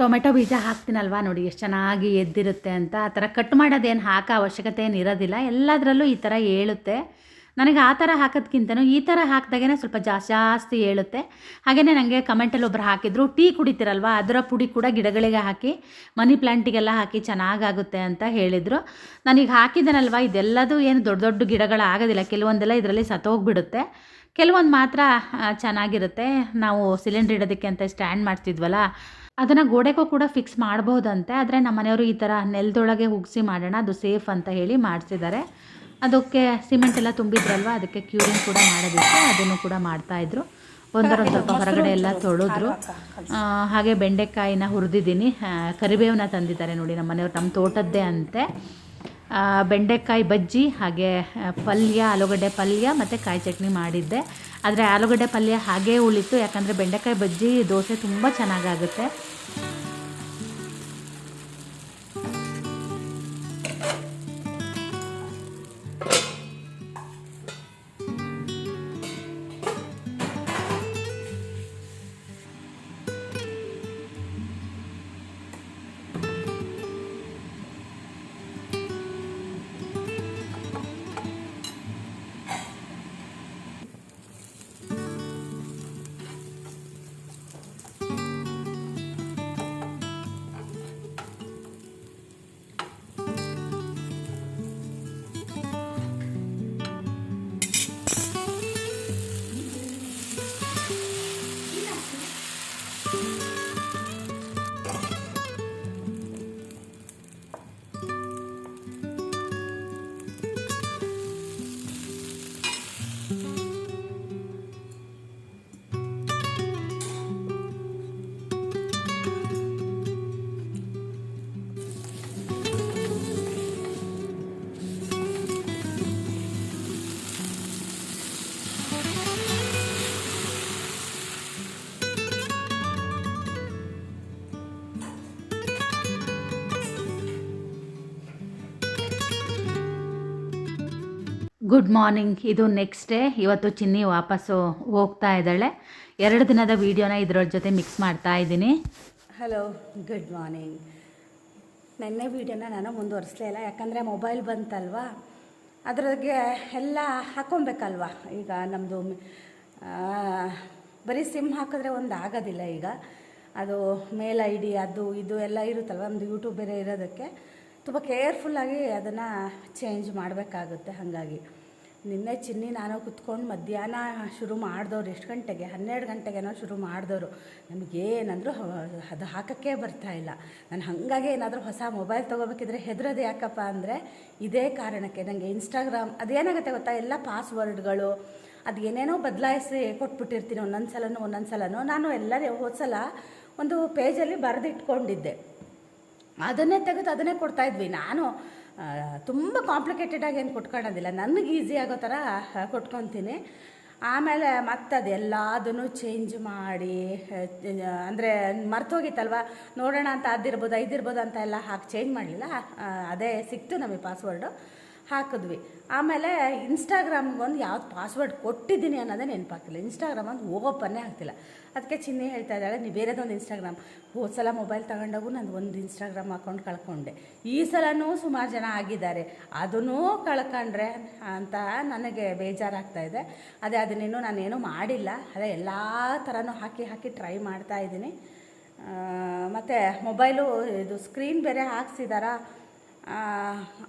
ಟೊಮೆಟೊ ಬೀಜ ಹಾಕ್ತೀನಲ್ವಾ ನೋಡಿ, ಎಷ್ಟು ಚೆನ್ನಾಗಿ ಎದ್ದಿರುತ್ತೆ ಅಂತ. ಆ ಥರ ಕಟ್ ಮಾಡೋದೇನು ಹಾಕೋ ಅವಶ್ಯಕತೆ ಏನು ಇರೋದಿಲ್ಲ. ಎಲ್ಲದರಲ್ಲೂ ಈ ಥರ ಏಳುತ್ತೆ. ನನಗೆ ಆ ಥರ ಹಾಕೋದ್ಕಿಂತನೂ ಈ ಥರ ಹಾಕಿದಾಗೇ ಸ್ವಲ್ಪ ಜಾಸ್ತಿ ಜಾಸ್ತಿ ಹೇಳುತ್ತೆ ಹಾಗೆಯೇ ನನಗೆ ಕಮೆಂಟಲ್ಲಿ ಒಬ್ಬರು ಹಾಕಿದ್ರು, ಟೀ ಕುಡಿತೀರಲ್ವ? ಅದರ ಪುಡಿ ಕೂಡ ಗಿಡಗಳಿಗೆ ಹಾಕಿ, ಮನಿ ಪ್ಲ್ಯಾಂಟಿಗೆಲ್ಲ ಹಾಕಿ ಚೆನ್ನಾಗಾಗುತ್ತೆ ಅಂತ ಹೇಳಿದರು. ನನಗೆ ಹಾಕಿದ್ದೇನಲ್ವ ಇದೆಲ್ಲದೂ ಏನು ದೊಡ್ಡ ದೊಡ್ಡ ಗಿಡಗಳಾಗೋದಿಲ್ಲ. ಕೆಲವೊಂದೆಲ್ಲ ಇದರಲ್ಲಿ ಸತ್ತೋಗ್ಬಿಡುತ್ತೆ. ಕೆಲವೊಂದು ಮಾತ್ರ ಚೆನ್ನಾಗಿರುತ್ತೆ. ನಾವು ಸಿಲಿಂಡ್ರ್ ಇಡೋದಕ್ಕೆ ಅಂತ ಸ್ಟ್ಯಾಂಡ್ ಮಾಡ್ತಿದ್ವಲ್ಲ ಅದನ್ನು ಗೋಡೆಗೂ ಕೂಡ ಫಿಕ್ಸ್ ಮಾಡ್ಬೋದಂತೆ. ಆದರೆ ನಮ್ಮ ಮನೆಯವರು ಈ ಥರ ನೆಲದೊಳಗೆ ಉಗಿಸಿ ಮಾಡೋಣ ಅದು ಸೇಫ್ ಅಂತ ಹೇಳಿ ಮಾಡಿಸಿದ್ದಾರೆ. ಅದಕ್ಕೆ ಸಿಮೆಂಟ್ ಎಲ್ಲ ತುಂಬಿದ್ರಲ್ವ ಅದಕ್ಕೆ ಕ್ಯೂರಿಂಗ್ ಕೂಡ ಮಾಡೋದಿತ್ತು ಅದನ್ನು ಕೂಡ ಮಾಡ್ತಾಯಿದ್ರು ಒಂದರೊಂದು ಸ್ವಲ್ಪ ಹೊರಗಡೆ ಎಲ್ಲ ತೊಳೆದ್ರು. ಹಾಗೆ ಬೆಂಡೆಕಾಯಿನ ಹುರಿದಿದ್ದೀನಿ. ಕರಿಬೇವನ್ನ ತಂದಿದ್ದಾರೆ ನೋಡಿ ನಮ್ಮ ಮನೆಯವ್ರು ನಮ್ಮ ತೋಟದ್ದೇ ಅಂತೆ. ಬೆಂಡೆಕಾಯಿ ಬಜ್ಜಿ, ಹಾಗೆ ಪಲ್ಯ, ಆಲೂಗಡ್ಡೆ ಪಲ್ಯ ಮತ್ತು ಕಾಯಿ ಚಟ್ನಿ ಮಾಡಿದ್ದೆ. ಆದರೆ ಆಲೂಗಡ್ಡೆ ಪಲ್ಯ ಹಾಗೇ ಉಳಿತು, ಯಾಕಂದರೆ ಬೆಂಡೆಕಾಯಿ ಬಜ್ಜಿ ದೋಸೆ ತುಂಬ ಚೆನ್ನಾಗಾಗುತ್ತೆ. ಗುಡ್ ಮಾರ್ನಿಂಗ್ ಇದು ನೆಕ್ಸ್ಟ್ ಡೇ ಇವತ್ತು ಚಿನ್ನಿ ವಾಪಸ್ಸು ಹೋಗ್ತಾ ಇದ್ದಾಳೆ. ಎರಡು ದಿನದ ವೀಡಿಯೋನ ಇದ್ರ ಜೊತೆ ಮಿಕ್ಸ್ ಮಾಡ್ತಾ ಇದ್ದೀನಿ. ಹಲೋ ಗುಡ್ ಮಾರ್ನಿಂಗ್ ನೆನ್ನೆ ವೀಡಿಯೋನ ನಾನು ಮುಂದುವರಿಸಲೇ ಇಲ್ಲ. ಯಾಕಂದರೆ ಮೊಬೈಲ್ ಬಂತಲ್ವಾ? ಅದ್ರಾಗೆ ಎಲ್ಲ ಹಾಕ್ಕೊಬೇಕಲ್ವ ಈಗ ನಮ್ಮದು ಬರೀ ಸಿಮ್ ಹಾಕಿದ್ರೆ ಒಂದು ಆಗೋದಿಲ್ಲ ಈಗ. ಅದು ಮೇಲ್ ಐ ಡಿ ಅದು ಇದು ಎಲ್ಲ ಇರುತ್ತಲ್ವ? ನಮ್ಮದು ಯೂಟ್ಯೂಬ್ ಬೇರೆ ಇರೋದಕ್ಕೆ. ತುಂಬ ಕೇರ್ಫುಲ್ಲಾಗಿ ಅದನ್ನು ಚೇಂಜ್ ಮಾಡಬೇಕಾಗುತ್ತೆ ಹಾಗಾಗಿ. ನಿನ್ನೆ ಚಿನ್ನಿ ನಾನು ಕುತ್ಕೊಂಡು ಮಧ್ಯಾಹ್ನ ಶುರು ಮಾಡಿದವ್ರು, ಎಷ್ಟು ಗಂಟೆಗೆ? ಹನ್ನೆರಡು ಗಂಟೆಗೇನೋ ಶುರು ಮಾಡಿದವರು. ನಮಗೇನಂದರೂ ಅದು ಹಾಕೋಕ್ಕೆ ಇಲ್ಲ. ನಾನು ಹಾಗಾಗಿ ಏನಾದರೂ ಹೊಸ ಮೊಬೈಲ್ ತೊಗೋಬೇಕಿದ್ರೆ ಹೆದರೋದು ಯಾಕಪ್ಪ ಅಂದರೆ ಇದೇ ಕಾರಣಕ್ಕೆ. ನನಗೆ ಇನ್ಸ್ಟಾಗ್ರಾಮ್ ಅದೇನಾಗುತ್ತೆ ಗೊತ್ತಾ? ಎಲ್ಲ ಪಾಸ್ವರ್ಡ್ಗಳು ಅದು ಏನೇನೋ ಬದಲಾಯಿಸಿ ಕೊಟ್ಬಿಟ್ಟಿರ್ತೀನಿ ಒಂದೊಂದು ಸಲನೂ ಒಂದೊಂದು ಸಲನೂ ನಾನು ಎಲ್ಲರೂ ಹೋದ್ಸಲ ಒಂದು ಪೇಜಲ್ಲಿ ಬರೆದಿಟ್ಕೊಂಡಿದ್ದೆ. ಅದನ್ನೇ ತೆಗೆದು ಅದನ್ನೇ ಕೊಡ್ತಾಯಿದ್ವಿ ನಾನು ತುಂಬ ಕಾಂಪ್ಲಿಕೇಟೆಡ್ ಆಗಿ ಏನು ಕೊಟ್ಕೊಳ್ಳೋದಿಲ್ಲ. ನನಗೆ ಈಸಿ ಆಗೋ ಥರ ಕೊಟ್ಕೊತೀನಿ. ಆಮೇಲೆ ಮತ್ತೆ ಅದೆಲ್ಲದನ್ನು ಚೇಂಜ್ ಮಾಡಿ ಅಂದರೆ ಮರ್ತೋಗಿತ್ತಲ್ವ? ನೋಡೋಣ ಅಂತ ಅದಿರ್ಬೋದು ಐದಿರ್ಬೋದು ಅಂತ ಎಲ್ಲ ಹಾಕಿ ಚೇಂಜ್ ಮಾಡಲಿಲ್ಲ. ಅದೇ ಸಿಕ್ತು ನಮಗೆ ಪಾಸ್ವರ್ಡು ಹಾಕಿದ್ವಿ. ಆಮೇಲೆ ಇನ್ಸ್ಟಾಗ್ರಾಮ್ಗೆ ಒಂದು ಯಾವ್ದು ಪಾಸ್ವರ್ಡ್ ಕೊಟ್ಟಿದ್ದೀನಿ ಅನ್ನೋದೇ ನೆನಪಾಗ್ತಿಲ್ಲ. ಇನ್ಸ್ಟಾಗ್ರಾಮ್ ಒಂದು ಓಪನ್ನೇ ಆಗ್ತಿಲ್ಲ. ಅದಕ್ಕೆ ಚಿನ್ನಿ ಹೇಳ್ತಾ ಇದ್ದಾಳೆ ನೀವು ಬೇರೆದೊಂದು ಇನ್ಸ್ಟಾಗ್ರಾಮ್ ಹೋದ ಸಲ ಮೊಬೈಲ್ ತಗೊಂಡಾಗೂ ನಾನು ಒಂದು ಇನ್ಸ್ಟಾಗ್ರಾಮ್ ಅಕೌಂಟ್ ಕಳ್ಕೊಂಡೆ. ಈ ಸಲನೂ ಸುಮಾರು ಜನ ಆಗಿದ್ದಾರೆ. ಅದನ್ನು ಕಳ್ಕೊಂಡ್ರೆ ಅಂತ ನನಗೆ ಬೇಜಾರಾಗ್ತಾ ಇದೆ. ಅದೇ ಅದನ್ನೇನು ನಾನೇನು ಮಾಡಿಲ್ಲ. ಅದೇ ಎಲ್ಲ ಥರನೂ ಹಾಕಿ ಹಾಕಿ ಟ್ರೈ ಮಾಡ್ತಾ ಇದ್ದೀನಿ. ಮತ್ತು ಮೊಬೈಲು ಇದು ಸ್ಕ್ರೀನ್ ಬೇರೆ ಹಾಕ್ಸಿದಾರಾ?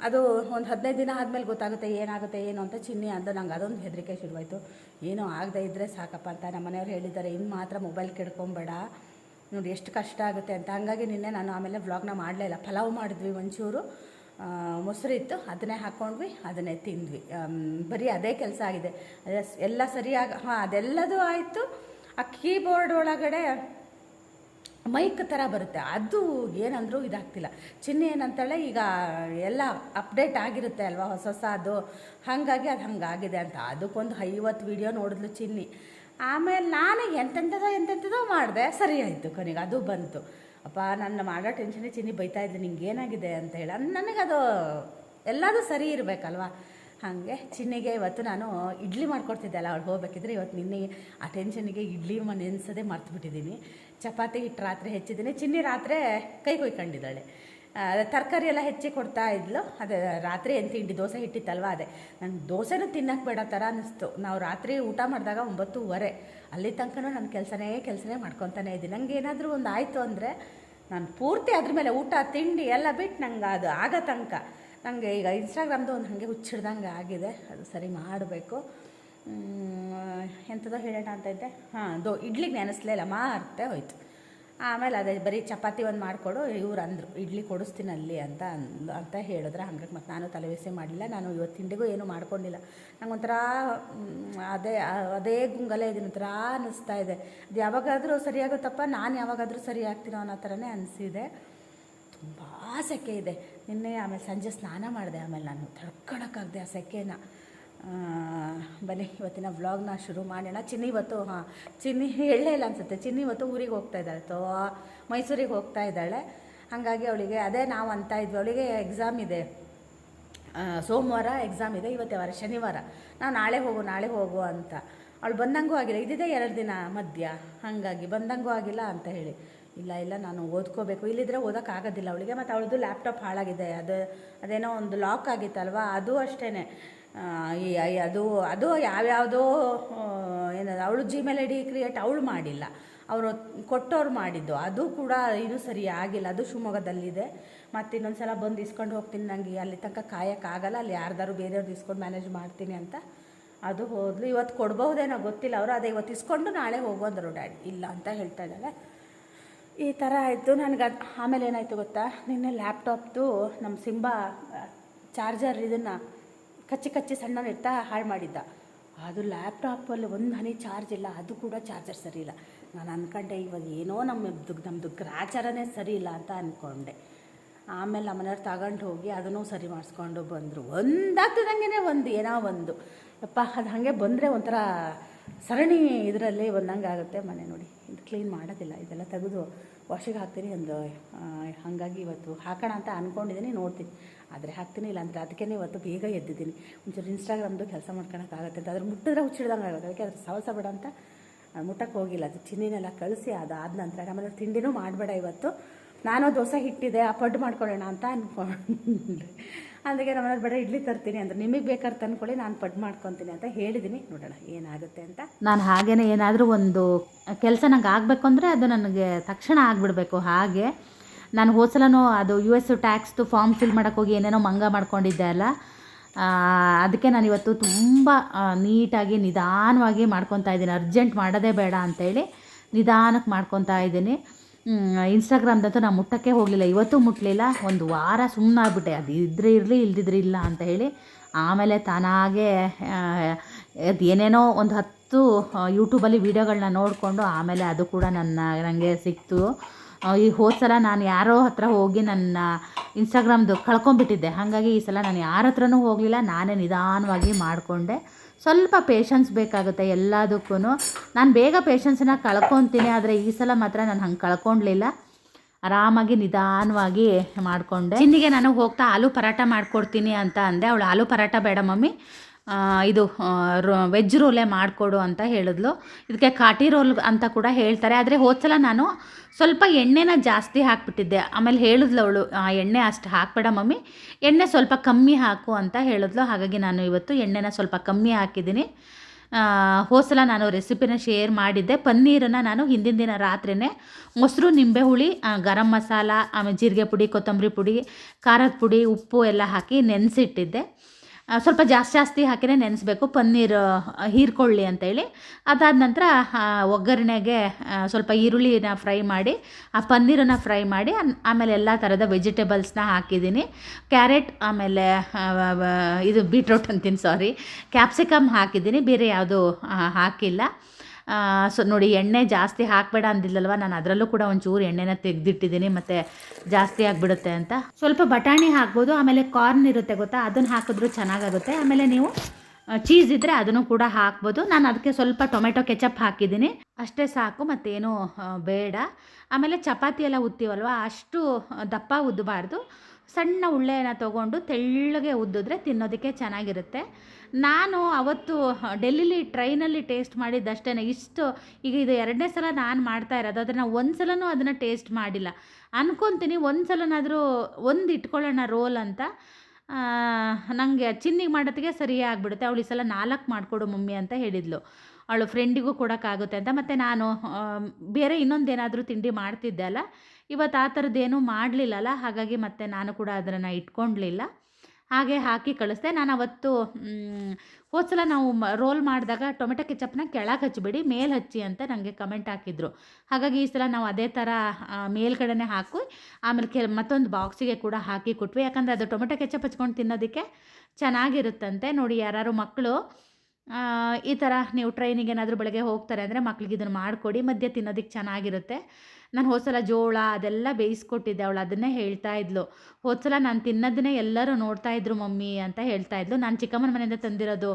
ಅದು ಒಂದು ಹದಿನೈದು ದಿನ ಆದಮೇಲೆ ಗೊತ್ತಾಗುತ್ತೆ ಏನಾಗುತ್ತೆ, ಏನು ಅಂತ ಚಿನ್ನಿ ಅಂತ ನಂಗೆ ಅದೊಂದು ಹೆದರಿಕೆ ಶುರುವಾಯಿತು. ಏನೋ ಆಗದೆ ಇದ್ದರೆ ಸಾಕಪ್ಪ ಅಂತ ನಮ್ಮ ಮನೆಯವ್ರು ಹೇಳಿದ್ದಾರೆ ಇನ್ನು ಮಾತ್ರ ಮೊಬೈಲ್ ಕೆಡ್ಕೊಂಬೇಡ. ನೋಡಿ ಎಷ್ಟು ಕಷ್ಟ ಆಗುತ್ತೆ ಅಂತ. ಹಾಗಾಗಿ ನಿನ್ನೆ ನಾನು ಆಮೇಲೆ ವ್ಲಾಗ್ನ ಮಾಡಲೇ ಇಲ್ಲ. ಪಲಾವ್ ಮಾಡಿದ್ವಿ ಒಂಚೂರು. ಮೊಸರು ಇತ್ತು, ಅದನ್ನೇ ಹಾಕ್ಕೊಂಡ್ವಿ ಅದನ್ನೇ ತಿಂದ್ವಿ. ಬರೀ ಅದೇ ಕೆಲಸ ಆಗಿದೆ. ಎಲ್ಲ ಸರಿಯಾಗಿ, ಹಾಂ, ಅದೆಲ್ಲದೂ ಆಯಿತು. ಆ ಕೀಬೋರ್ಡ್ ಒಳಗಡೆ ಮೈಕ್ ಥರ ಬರುತ್ತೆ. ಅದು ಏನಂದರೂ ಇದಾಗ್ತಿಲ್ಲ. ಚಿನ್ನಿ ಏನಂತಾಳೆ, ಈಗ ಎಲ್ಲ ಅಪ್ಡೇಟ್ ಆಗಿರುತ್ತೆ ಅಲ್ವಾ ಹೊಸ ಹೊಸ ಅದು ಹಾಗಾಗಿ ಅದು ಹಂಗಾಗಿದೆ ಅಂತ. ಅದಕ್ಕೊಂದು ಐವತ್ತು ವಿಡಿಯೋ ನೋಡಿದ್ಲು ಚಿನ್ನಿ. ಆಮೇಲೆ ನಾನು ಎಂತೆಂಥದೋ ಎಂತೆಂಥದೋ ಮಾಡಿದೆ. ಸರಿ ಆಯಿತು ಕೊನೆಗೆ ಅದು ಬಂತು. ಅಪ್ಪ, ನನ್ನ ಮಾಡೋ ಟೆನ್ಷನ್ನೇ ಚಿನ್ನಿ ಬೈತಾ ಇದ್ದೆ ನಿಂಗೆ ಏನಾಗಿದೆ ಅಂತ ಹೇಳಿ. ಅದ್ ನನಗದು ಎಲ್ಲದೂ ಸರಿ ಇರಬೇಕಲ್ವಾ? ಹಾಗೆ ಚಿನ್ನಿಗೆ ಇವತ್ತು ನಾನು ಇಡ್ಲಿ ಮಾಡ್ಕೊಡ್ತಿದ್ದೆ ಅಲ್ಲ. ಅವಳು ಹೋಗ್ಬೇಕಿದ್ರೆ ಇವತ್ತು ನಿನ್ನೆ ಆ ಟೆನ್ಷನಿಗೆ ಇಡ್ಲಿ ಮ ಮರ್ತು ಮರ್ತುಬಿಟ್ಟಿದ್ದೀನಿ. ಚಪಾತಿ ಹಿಟ್ಟು ರಾತ್ರಿ ಹೆಚ್ಚಿದ್ದೀನಿ. ಚಿನ್ನಿ ರಾತ್ರಿ ಕೈ ಕೊಯ್ಕೊಂಡಿದ್ದಾಳೆ. ತರಕಾರಿ ಎಲ್ಲ ಹೆಚ್ಚಿ ಕೊಡ್ತಾ ಇದ್ಲು. ಅದು ರಾತ್ರಿ ಏನು ತಿಂಡಿ? ದೋಸೆ ಹಿಟ್ಟಿತ್ತಲ್ವ? ಅದೇ. ನಂಗೆ ದೋಸೆನೂ ತಿನ್ನಕ್ಕೆ ಬೇಡ ಥರ ಅನ್ನಿಸ್ತು ನಾವು ರಾತ್ರಿ ಊಟ ಮಾಡಿದಾಗ ಒಂಬತ್ತುವರೆ. ಅಲ್ಲಿ ತನಕನೂ ನನ್ನ ಕೆಲಸನೇ ಕೆಲಸನೇ ಮಾಡ್ಕೊತಾನೆ ಇದ್ದೀನಿ. ನಂಗೆ ಏನಾದರೂ ಒಂದು ಆಯಿತು ಅಂದರೆ ನಾನು ಪೂರ್ತಿ ಅದ್ರ ಮೇಲೆ ಊಟ, ತಿಂಡಿ ಎಲ್ಲ ಬಿಟ್ಟು ನಂಗೆ ಅದು ಆಗೋ ತನಕ. ನನಗೆ ಈಗ ಇನ್ಸ್ಟಾಗ್ರಾಮ್ದು ಒಂದು ಹಾಗೆ ಹುಚ್ಚಿಡ್ದಂಗೆ ಆಗಿದೆ. ಅದು ಸರಿ ಮಾಡಬೇಕು. ಎಂಥದೋ ಹೇಳೋಣ ಅಂತ ಇದ್ದೆ. ಹಾಂ, ದೋ ಇಡ್ಲಿಗೆ ನೆನೆಸ್ಲೇ ಇಲ್ಲ, ಮಾರ್ತೆ ಹೋಯ್ತು. ಆಮೇಲೆ ಅದೇ ಬರೀ ಚಪಾತಿ ಒಂದು ಮಾಡಿಕೊಡು, ಇವ್ರು ಅಂದರು, ಇಡ್ಲಿ ಕೊಡಿಸ್ತೀನಿ ಅಲ್ಲಿ ಅಂತ ಅಂದು, ಅಂತ ಹೇಳಿದ್ರೆ ಹಂಗಾಗಿ ಮತ್ತು ನಾನು ತಲೆ ಮಾಡಿಲ್ಲ ನಾನು ಇವತ್ತು ತಿಂಡಿಗೂ ಏನೂ ಮಾಡ್ಕೊಂಡಿಲ್ಲ. ನಂಗೆ ಒಂಥರ ಅದೇ ಅದೇ ಗುಂಗಲೇ ಇದೀನಿ ಒಂಥರ ಅನ್ನಿಸ್ತಾ ಇದೆ. ಅದು ಯಾವಾಗಾದರೂ ಸರಿಯಾಗುತ್ತಪ್ಪ ನಾನು ಯಾವಾಗಾದರೂ ಸರಿ ಆಗ್ತೀನೋ ಅನ್ನೋ ಥರನೇ ಅನಿಸಿದೆ. ತುಂಬ ಸೆಕೆ ಇದೆ. ನಿನ್ನೆ ಆಮೇಲೆ ಸಂಜೆ ಸ್ನಾನ ಮಾಡಿದೆ, ಆಮೇಲೆ ನಾನು ತಡ್ಕೊಳಕ್ಕಾಗದೆ ಆ ಸೆಕೆನ. ಬನ್ನಿ, ಇವತ್ತಿನ ವ್ಲಾಗ್ನ ಶುರು ಮಾಡೋಣ. ಚಿನ್ನಿ ಇವತ್ತು, ಹಾಂ, ಚಿನ್ನಿ ಹೇಳಲೇ ಇಲ್ಲ ಅನ್ಸುತ್ತೆ. ಚಿನ್ನಿ ಇವತ್ತು ಊರಿಗೆ ಹೋಗ್ತಾ ಇದ್ದಾಳೆ. ತೋ, ಮೈಸೂರಿಗೆ ಹೋಗ್ತಾ ಇದ್ದಾಳೆ. ಹಾಗಾಗಿ ಅವಳಿಗೆ ಅದೇ ನಾವು ಅಂತ ಇದ್ವಿ. ಅವಳಿಗೆ ಎಕ್ಸಾಮ್ ಇದೆ. ಸೋಮವಾರ ಎಕ್ಸಾಮ್ ಇದೆ, ಇವತ್ತೇ ವಾರ, ಶನಿವಾರ. ನಾವು ನಾಳೆ ಹೋಗು ನಾಳೆ ಹೋಗು ಅಂತ. ಅವಳು ಬಂದಂಗೂ ಆಗಿಲ್ಲ. ಇದ್ದಿದೆ ಎರಡು ದಿನ ಮಧ್ಯ. ಹಾಗಾಗಿ ಬಂದಂಗೂ ಆಗಿಲ್ಲ ಅಂತ ಹೇಳಿ. ಇಲ್ಲ ಇಲ್ಲ, ನಾನು ಓದ್ಕೋಬೇಕು. ಇಲ್ಲಿದ್ರೆ ಓದೋಕ್ಕಾಗೋದಿಲ್ಲ ಅವಳಿಗೆ. ಮತ್ತು ಅವಳದು ಲ್ಯಾಪ್ಟಾಪ್ ಹಾಳಾಗಿದೆ. ಅದು, ಅದೇನೋ ಒಂದು ಲಾಕ್ ಆಗಿತ್ತಲ್ವ? ಅದು ಅಷ್ಟೇ ಅದು ಅದು ಯಾವ್ಯಾವುದೋ ಏನದು, ಅವಳು ಜಿಮೇಲ್ ಐ ಡಿ ಕ್ರಿಯೇಟ್ ಅವಳು ಮಾಡಿಲ್ಲ. ಅವರು ಕೊಟ್ಟವ್ರು ಮಾಡಿದ್ದು. ಅದು ಕೂಡ ಇದು ಸರಿ ಆಗಿಲ್ಲ. ಅದು ಶಿವಮೊಗ್ಗದಲ್ಲಿದೆ. ಮತ್ತು ಇನ್ನೊಂದು ಸಲ ಬಂದು ಇಸ್ಕೊಂಡು ಹೋಗ್ತೀನಿ. ನನಗೆ ಅಲ್ಲಿ ತನಕ ಕಾಯೋಕ್ಕಾಗಲ್ಲ ಅಲ್ಲಿ ಯಾರ್ದಾರು ಬೇರೆಯವ್ರದ್ದು ಇಸ್ಕೊಂಡು ಮ್ಯಾನೇಜ್ ಮಾಡ್ತೀನಿ ಅಂತ. ಅದು ಹೋದ್ಲು. ಇವತ್ತು ಕೊಡ್ಬಹುದೇನೋ ಗೊತ್ತಿಲ್ಲ. ಅವರು ಅದೇ ಇವತ್ತು ಇಸ್ಕೊಂಡು ನಾಳೆ ಹೋಗೋದ್ರು ಡ್ಯಾಡಿ. ಇಲ್ಲ ಅಂತ ಹೇಳ್ತಾ ಇದ್ದಾಳೆ ಈ ಥರ ಆಯಿತು. ನನಗೆ ಅದು, ಆಮೇಲೆ ಏನಾಯಿತು ಗೊತ್ತಾ? ನಿನ್ನೆ ಲ್ಯಾಪ್ಟಾಪ್ದು ನಮ್ಮ ಸಿಂಬಾ ಚಾರ್ಜರ್ ಇದನ್ನು ಕಚ್ಚಿ ಕಚ್ಚಿ ಇರ್ತಾ ಹಾಳು ಮಾಡಿದ್ದ. ಅದು ಲ್ಯಾಪ್ಟಾಪಲ್ಲಿ ಒಂದು ಹನಿ ಚಾರ್ಜ್ ಇಲ್ಲ, ಅದು ಕೂಡ ಚಾರ್ಜರ್ ಸರಿ ಇಲ್ಲ. ನಾನು ಅಂದ್ಕೊಂಡೆ ಇವಾಗ ಏನೋ ನಮ್ಮ ನಮ್ಮದು ಗ್ರಾಚಾರನೇ ಸರಿ ಇಲ್ಲ ಅಂತ ಅಂದ್ಕೊಂಡೆ ಆಮೇಲೆ ನಮ್ಮ ಮನೆಯವ್ರು ತಗೊಂಡು ಹೋಗಿ ಅದನ್ನು ಸರಿ ಮಾಡಿಸ್ಕೊಂಡು ಬಂದರು. ಒಂದಾಗ್ತದಂಗೆ ಒಂದು, ಏನೋ ಒಂದು. ಅಪ್ಪ ಅದು ಹಾಗೆ ಬಂದರೆ ಒಂಥರ ಸರಣಿ ಇದರಲ್ಲಿ ಒಂದಂಗೆ ಆಗುತ್ತೆ ಮನೆ ನೋಡಿ. ಇದು ಕ್ಲೀನ್ ಮಾಡೋದಿಲ್ಲ, ಇದೆಲ್ಲ ತೆಗೆದು ವಾಶಿಗೆ ಹಾಕ್ತೀನಿ ಒಂದು ಹಾಗಾಗಿ ಇವತ್ತು ಹಾಕೋಣ ಅಂತ ಅಂದ್ಕೊಂಡಿದ್ದೀನಿ ನೋಡ್ತೀನಿ. ಆದರೆ ಹಾಕ್ತೀನಿ ಇಲ್ಲ ಅಂದರೆ ಅದಕ್ಕೇ ಇವತ್ತು ಬೇಗ ಎದ್ದಿದ್ದೀನಿ. ಒಂಚೂರು ಇನ್ಸ್ಟಾಗ್ರಾಮ್ದು ಕೆಲಸ ಮಾಡ್ಕೊಳಕ್ಕಾಗತ್ತೆ ಅಂತ. ಅದ್ರ ಮುಟ್ಟಿದ್ರೆ ಹುಚ್ಚಿಡ್ದಂಗೆ ಆಗುತ್ತೆ. ಅದಕ್ಕೆ ಅದ್ರ ಸವಸ ಬೇಡ ಅಂತ ಮುಟ್ಟಕ್ಕೆ ಹೋಗಿಲ್ಲ. ಅದು ಚಿನ್ನಿನೆಲ್ಲ ಕಳಿಸಿ ಆದ ನಂತರ. ಆಮೇಲೆ ತಿಂಡಿನೂ ಮಾಡಬೇಡ ಇವತ್ತು. ನಾನು ದೋಸೆ ಹಿಟ್ಟಿದೆ, ಆ ಪಡ್ಡು ಮಾಡ್ಕೊಳ್ಳೋಣ ಅಂತ ಅಂದ್ಕೊಂಡ್ರೆ ಅದಕ್ಕೆ ನಮ್ಮ ಬೇಡ, ಇಡ್ಲಿ ತರ್ತೀನಿ ಅಂದ್ರೆ ನಿಮಗೆ ಬೇಕಾದ್ರೆ ತಂದ್ಕೊಳ್ಳಿ, ನಾನು ಪಡ್ಡು ಮಾಡ್ಕೊತೀನಿ ಅಂತ ಹೇಳಿದ್ದೀನಿ ನೋಡೋಣ, ಏನಾಗುತ್ತೆ ಅಂತ. ನಾನು ಹಾಗೇ ಏನಾದರೂ ಒಂದು ಕೆಲಸ ನಂಗೆ ಆಗಬೇಕು ಅಂದರೆ ಅದು ನನಗೆ ತಕ್ಷಣ ಆಗಿಬಿಡ್ಬೇಕು. ಹಾಗೆ ನಾನು ಹೋದ್ಸಲನೂ ಅದು ಯು ಎಸ್ ಟ್ಯಾಕ್ಸ್ದು ಫಾರ್ಮ್ ಫಿಲ್ ಮಾಡೋಕ್ಕೆ ಹೋಗಿ ಏನೇನೋ ಮಂಗ ಮಾಡ್ಕೊಂಡಿದ್ದೆ ಅಲ್ಲ ಅದಕ್ಕೆ ನಾನು ಇವತ್ತು ತುಂಬ ನೀಟಾಗಿ ನಿಧಾನವಾಗಿ ಮಾಡ್ಕೊತಾ ಇದ್ದೀನಿ. ಅರ್ಜೆಂಟ್ ಮಾಡೋದೇ ಬೇಡ ಅಂತೇಳಿ ನಿಧಾನಕ್ಕೆ ಮಾಡ್ಕೊತಾ ಇದ್ದೀನಿ. ಇನ್ಸ್ಟಾಗ್ರಾಮ್ದಂತೂ ನಾನು ಮುಟ್ಟಕ್ಕೆ ಹೋಗಲಿಲ್ಲ. ಇವತ್ತು ಮುಟ್ಟಲಿಲ್ಲ ಒಂದು ವಾರ ಸುಮ್ಮನಾಗ್ಬಿಟ್ಟೆ ಅದು ಇದ್ರೆ ಇರಲಿ, ಇಲ್ದಿದ್ರೆ ಇಲ್ಲ ಅಂತ ಹೇಳಿ ಆಮೇಲೆ ತಾನಾಗೆ ಅದು ಏನೇನೋ ಒಂದು ಹತ್ತು ಯೂಟ್ಯೂಬಲ್ಲಿ ವೀಡಿಯೋಗಳನ್ನ ನೋಡಿಕೊಂಡು ಆಮೇಲೆ ಅದು ಕೂಡ ನನ್ನ ನನಗೆ ಸಿಕ್ತು. ಈ ಹೋದ ಸಲ ನಾನು ಯಾರೋ ಹತ್ರ ಹೋಗಿ ನನ್ನ ಇನ್ಸ್ಟಾಗ್ರಾಮ್ದು ಕಳ್ಕೊಂಬಿಟ್ಟಿದ್ದೆ ಹಾಗಾಗಿ ಈ ಸಲ ನಾನು ಯಾರ ಹತ್ರನೂ ಹೋಗಲಿಲ್ಲ. ನಾನೇ ನಿಧಾನವಾಗಿ ಮಾಡಿಕೊಂಡೆ. ಸ್ವಲ್ಪ ಪೇಷನ್ಸ್ ಬೇಕಾಗುತ್ತೆ ಎಲ್ಲದಕ್ಕೂ ನಾನು ಬೇಗ ಪೇಷನ್ಸನ್ನ ಕಳ್ಕೊತೀನಿ, ಆದರೆ ಈ ಸಲ ಮಾತ್ರ ನಾನು ಹಂಗೆ ಕಳ್ಕೊಳ್ಲಿಲ್ಲ ಆರಾಮಾಗಿ ನಿಧಾನವಾಗಿ ಮಾಡಿಕೊಂಡೆ. ಹಿಂದಿಗೆ ನಾನು ಹೋಗ್ತಾ ಆಲೂ ಪರಾಟ ಮಾಡಿಕೊಡ್ತೀನಿ ಅಂತ ಅಂದೆ. ಅವಳು, ಆಲೂ ಪರಾಟ ಬೇಡ ಮಮ್ಮಿ. ಇದು ವೆಜ್ ರೋಲೇ ಮಾಡಿಕೊಡು ಅಂತ ಹೇಳಿದ್ಲು. ಇದಕ್ಕೆ ಕಾಟಿ ರೋಲ್ ಅಂತ ಕೂಡ ಹೇಳ್ತಾರೆ. ಆದರೆ ಹೋದ್ಸಲ ನಾನು ಸ್ವಲ್ಪ ಎಣ್ಣೆನ ಜಾಸ್ತಿ ಹಾಕಿಬಿಟ್ಟಿದ್ದೆ. ಆಮೇಲೆ ಹೇಳಿದ್ಲು ಅವಳು ಎಣ್ಣೆ ಅಷ್ಟು ಹಾಕಬೇಡ ಮಮ್ಮಿ. ಎಣ್ಣೆ ಸ್ವಲ್ಪ ಕಮ್ಮಿ ಹಾಕು ಅಂತ ಹೇಳಿದ್ಲು. ಹಾಗಾಗಿ ನಾನು ಇವತ್ತು ಎಣ್ಣೆನ ಸ್ವಲ್ಪ ಕಮ್ಮಿ ಹಾಕಿದ್ದೀನಿ. ಆ, ಹೋದ್ ಸಲ ನಾನು ರೆಸಿಪಿನ ಶೇರ್ ಮಾಡಿದ್ದೆ. ಪನ್ನೀರನ್ನು ನಾನು ಹಿಂದಿನ ದಿನ ರಾತ್ರಿನೇ ಮೊಸರು ನಿಂಬೆ ಹುಳಿ ಗರಂ ಮಸಾಲ ಆಮೇಲೆ ಜೀರಿಗೆ ಪುಡಿ ಕೊತ್ತಂಬರಿ ಪುಡಿ ಖಾರದ ಪುಡಿ ಉಪ್ಪು ಎಲ್ಲ ಹಾಕಿ ನೆನೆಸಿಟ್ಟಿದ್ದೆ. ಸ್ವಲ್ಪ ಜಾಸ್ತಿ ಜಾಸ್ತಿ ಹಾಕಿನೇ ನೆನೆಸ್ಬೇಕು. ಪನ್ನೀರ್ ಹೀರ್ಕೊಳ್ಳಿ ಅಂತೇಳಿ. ಅದಾದ ನಂತರ ಒಗ್ಗರಣೆಗೆ ಸ್ವಲ್ಪ ಈರುಳ್ಳಿನ ಫ್ರೈ ಮಾಡಿ, ಆ ಪನ್ನೀರನ್ನು ಫ್ರೈ ಮಾಡಿ ಆಮ್- ಆಮೇಲೆ ಎಲ್ಲ ಥರದ ವೆಜಿಟೇಬಲ್ಸ್ನ ಹಾಕಿದ್ದೀನಿ. ಕ್ಯಾರೆಟ್, ಆಮೇಲೆ ಇದು ಬೀಟ್ರೋಟ್ ಅಂತೀನಿ ಸಾರಿ ಕ್ಯಾಪ್ಸಿಕಮ್ ಹಾಕಿದ್ದೀನಿ. ಬೇರೆ ಯಾವುದು ಹಾಕಿಲ್ಲ. ಸೊ ನೋಡಿ, ಎಣ್ಣೆ ಜಾಸ್ತಿ ಹಾಕಬೇಡ ಅಂದಿಲ್ಲಲ್ವ? ನಾನು ಅದರಲ್ಲೂ ಕೂಡ ಒಂಚೂರು ಎಣ್ಣೆನ ತೆಗೆದಿಟ್ಟಿದ್ದೀನಿ, ಮತ್ತು ಜಾಸ್ತಿ ಆಗಿಬಿಡುತ್ತೆ ಅಂತ. ಸ್ವಲ್ಪ ಬಟಾಣಿ ಹಾಕ್ಬೋದು, ಆಮೇಲೆ ಕಾರ್ನ್ ಇರುತ್ತೆ ಗೊತ್ತಾ? ಅದನ್ನು ಹಾಕಿದ್ರೂ ಚೆನ್ನಾಗಾಗುತ್ತೆ. ಆಮೇಲೆ ನೀವು ಚೀಸ್ ಇದ್ದರೆ ಅದನ್ನು ಕೂಡ ಹಾಕ್ಬೋದು. ನಾನು ಅದಕ್ಕೆ ಸ್ವಲ್ಪ ಟೊಮೆಟೊ ಕೆಚಪ್ ಹಾಕಿದ್ದೀನಿ. ಅಷ್ಟೇ ಸಾಕು, ಮತ್ತೇನು ಬೇಡ. ಆಮೇಲೆ ಚಪಾತಿ ಎಲ್ಲ ಉತ್ತೀವಲ್ವ? ಅಷ್ಟು ದಪ್ಪ ಉದ್ದಬಾರ್ದು ಸಣ್ಣ ಉಳ್ಳೆಯನ್ನು ತೊಗೊಂಡು ತೆಳ್ಳಗೆ ಉದ್ದಿದ್ರೆ ತಿನ್ನೋದಕ್ಕೆ ಚೆನ್ನಾಗಿರುತ್ತೆ. ನಾನು ಅವತ್ತು ಡೆಲ್ಲಿಲಿ ಟ್ರೈನಲ್ಲಿ ಟೇಸ್ಟ್ ಮಾಡಿದ್ದಷ್ಟೇ ಇಷ್ಟು, ಈಗ ಇದು ಎರಡನೇ ಸಲ ನಾನು ಮಾಡ್ತಾ ಇರೋದು. ಆದರೆ ಒಂದು ಸಲನೂ ಅದನ್ನು ಟೇಸ್ಟ್ ಮಾಡಿಲ್ಲ. ಅಂದ್ಕೊತೀನಿ ಒಂದು ಸಲನಾದರೂ ಒಂದು ಇಟ್ಕೊಳ್ಳೋಣ ರೋಲ್ ಅಂತ. ನನಗೆ ಚಿನ್ನಿಗೆ ಮಾಡೋತ್ತಿಗೆ ಸರಿಯಾಗಿಬಿಡುತ್ತೆ ಅವಳು ಈ ಸಲ ನಾಲ್ಕು ಮಾಡಿಕೊಡು ಮಮ್ಮಿ ಅಂತ ಹೇಳಿದ್ಲು. ಅವಳು ಫ್ರೆಂಡಿಗೂ ಕೊಡೋಕ್ಕಾಗುತ್ತೆ ಅಂತ. ಮತ್ತು ನಾನು ಬೇರೆ ಇನ್ನೊಂದೇನಾದರೂ ತಿಂಡಿ ಮಾಡ್ತಿದ್ದೆ ಅಲ್ಲ. ಇವತ್ತು ಆ ಥರದ್ದೇನೂ ಮಾಡಲಿಲ್ಲಲ್ಲ. ಹಾಗಾಗಿ ಮತ್ತೆ ನಾನು ಕೂಡ ಅದನ್ನು ಇಟ್ಕೊಳ್ಲಿಲ್ಲ ಹಾಗೆ ಹಾಕಿ ಕಳಿಸ್ದೆ. ನಾನು ಅವತ್ತು ಹೋದ್ಸಲ ಹೋದ್ ಸಲ ನಾವು ರೋಲ್ ಮಾಡಿದಾಗ ಟೊಮೆಟೊ ಕೆಚಪ್ನ ಕೆಳಗೆ ಹಚ್ಚಿಬಿಡಿ ಮೇಲೆ ಹಚ್ಚಿ ಅಂತ ನನಗೆ ಕಮೆಂಟ್ ಹಾಕಿದ್ರು. ಹಾಗಾಗಿ ಈ ಸಲ ನಾವು ಅದೇ ಥರ ಮೇಲ್ಗಡೆನೇ ಹಾಕಿ, ಆಮೇಲೆ ಕೆ ಮತ್ತೊಂದು ಬಾಕ್ಸಿಗೆ ಕೂಡ ಹಾಕಿ ಕೊಟ್ವಿ. ಯಾಕಂದರೆ ಅದು ಟೊಮೆಟೊ ಕೆಚಪ್ ಹಚ್ಕೊಂಡು ತಿನ್ನೋದಕ್ಕೆ ಚೆನ್ನಾಗಿರುತ್ತಂತೆ. ನೋಡಿ ಯಾರು ಮಕ್ಕಳು ಈ ಥರ ನೀವು ಟ್ರೈನಿಗೆ ಏನಾದರೂ ಬೆಳಗ್ಗೆ ಹೋಗ್ತಾರೆ ಅಂದರೆ ಮಕ್ಳಿಗೆ ಇದನ್ನು ಮಾಡಿಕೊಡಿ. ಮಧ್ಯೆ ತಿನ್ನೋದಕ್ಕೆ ಚೆನ್ನಾಗಿರುತ್ತೆ. ನಾನು ಹೋದ್ಸಲ ಜೋಳ ಅದೆಲ್ಲ ಬೇಯಿಸ್ಕೊಟ್ಟಿದ್ದೆ ಅವಳು ಅದನ್ನೇ ಹೇಳ್ತಾ ಇದ್ಲು. ಹೋದ್ಸಲ ನಾನು ತಿನ್ನೋದನ್ನೇ ಎಲ್ಲರೂ ನೋಡ್ತಾ ಇದ್ರು ಮಮ್ಮಿ ಅಂತ ಹೇಳ್ತಾ ಇದ್ಲು. ನಾನು ಚಿಕ್ಕಮ್ಮನ ಮನೆಯಿಂದ ತಂದಿರೋದು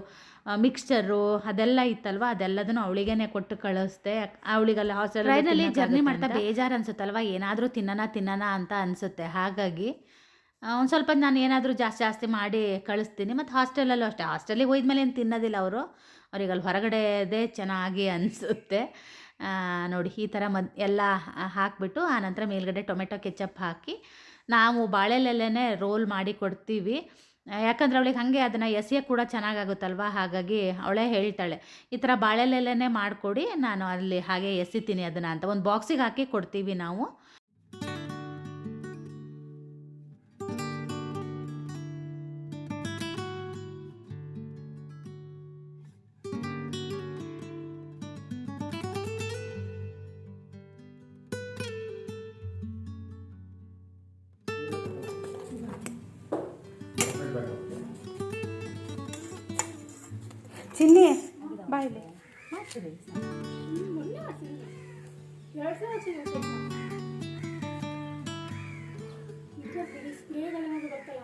ಮಿಕ್ಸ್ಚರು ಅದೆಲ್ಲ ಇತ್ತಲ್ವ? ಅದೆಲ್ಲದನ್ನು ಅವಳಿಗೇನೆ ಕೊಟ್ಟು ಕಳಿಸ್ದೆ. ಅವಳಿಗೆಲ್ಲ ಹಾಸ್ಟೆಲ್ ಟ್ರೈನಲ್ಲಿ ಜರ್ನಿ ಮಾಡ್ತಾ ಬೇಜಾರು ಅನ್ಸುತ್ತಲ್ವ? ಏನಾದರೂ ತಿನ್ನೋಣ ತಿನ್ನೋಣ ಅಂತ ಅನಿಸುತ್ತೆ. ಹಾಗಾಗಿ ಒಂದು ಸ್ವಲ್ಪ ನಾನು ಏನಾದರೂ ಜಾಸ್ತಿ ಜಾಸ್ತಿ ಮಾಡಿ ಕಳಿಸ್ತೀನಿ. ಮತ್ತು ಹಾಸ್ಟೆಲಲ್ಲೂ ಅಷ್ಟೇ. ಹಾಸ್ಟೆಲಿಗೆ ಹೋದ್ಮೇಲೆ ಏನು ತಿನ್ನೋದಿಲ್ಲ ಅವರು. ಅವ್ರಿಗೆ ಅಲ್ಲಿ ಹೊರಗಡೆದೇ ಚೆನ್ನಾಗಿ ಅನಿಸುತ್ತೆ. ನೋಡಿ ಈ ಥರ ಮದ್, ಎಲ್ಲ ಹಾಕಿಬಿಟ್ಟು ಆನಂತರ ಮೇಲ್ಗಡೆ ಟೊಮೆಟೊ ಕೆಚಪ್ ಹಾಕಿ ನಾವು ಬಾಳೆಲೆಲ್ಲೇ ರೋಲ್ ಮಾಡಿ ಕೊಡ್ತೀವಿ. ಯಾಕಂದರೆ ಅವಳಿಗೆ ಹಾಗೆ ಅದನ್ನು ಎಸೆಯೋ ಕೂಡ ಚೆನ್ನಾಗಾಗುತ್ತಲ್ವ? ಹಾಗಾಗಿ ಅವಳೇ ಹೇಳ್ತಾಳೆ, ಈ ಥರ ಬಾಳೆಲೆಲ್ಲೇ ಮಾಡಿಕೊಡಿ, ನಾನು ಅಲ್ಲಿ ಹಾಗೆ ಎಸಿತೀನಿ ಅದನ್ನು ಅಂತ. ಒಂದು ಬಾಕ್ಸಿಗೆ ಹಾಕಿ ಕೊಡ್ತೀವಿ ನಾವು. ಬಾಯ್ಲೆ ಮಾಡ್ತದೆ ಎರಡು ಸಲ ಸ್ಪ್ರೇಗಳೇನಾದ್ರು ಗೊತ್ತಲ್ಲ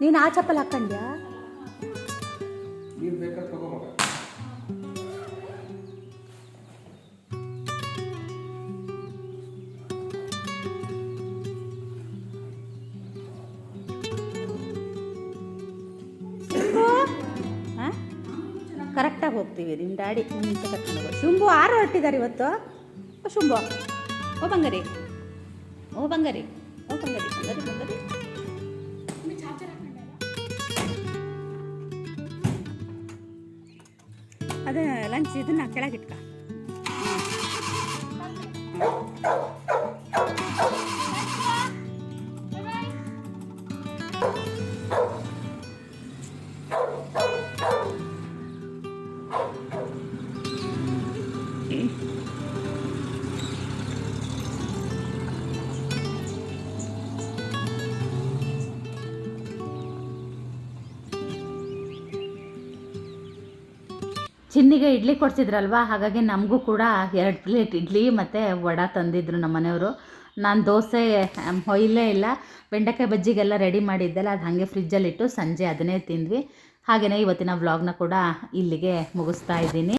ನೀನು ಆ ಚಪ್ಪಲ್ ಹಾಕೊಂಡ್ಯಾ ಹೋಗ್ತೀವಿ ನಿಮ್ಮ ಡ್ಯಾಡಿ ಮುಂಚೆ ಕರ್ಕೊಂಡು ಹೋಗೋ ಶುಂಭು ಆರು ಹೊರಟಿದ್ದಾರೆ ಇವತ್ತು. ಓ, ಶುಂಭು. ಓ, ಬಂಗಾರಿ. ಓ ಬಂಗಾರಿ. ಓ, ಬಂಗರಿ ಬಂಗರಿ ಬಂಗರಿ. ಅದೇ ಲಂಚ್ ಇದನ್ನ ಕೆಳಗಿಟ್ಕ ಚಿನ್ನಿಗೆ ಇಡ್ಲಿ ಕೊಡ್ಸಿದ್ರಲ್ವಾ? ಹಾಗಾಗಿ ನಮಗೂ ಕೂಡ ಎರಡು ಪ್ಲೇಟ್ ಇಡ್ಲಿ ಮತ್ತು ವಡ ತಂದಿದ್ರು ನಮ್ಮ ಮನೆಯವರು. ನಾನು ದೋಸೆ ಹೊಯ್ಲೇ ಇಲ್ಲ. ಬೆಂಡೆಕಾಯಿ ಬಜ್ಜಿಗೆಲ್ಲ ರೆಡಿ ಮಾಡಿದ್ದೆಲ್ಲ ಅದು ಹಾಗೆ ಫ್ರಿಜ್ಜಲ್ಲಿಟ್ಟು ಸಂಜೆ ಅದನ್ನೇ ತಿಂದ್ವಿ. ಹಾಗೆಯೇ ಇವತ್ತಿನ ವ್ಲಾಗ್ನ ಕೂಡ ಇಲ್ಲಿಗೆ ಮುಗಿಸ್ತಾ ಇದ್ದೀನಿ.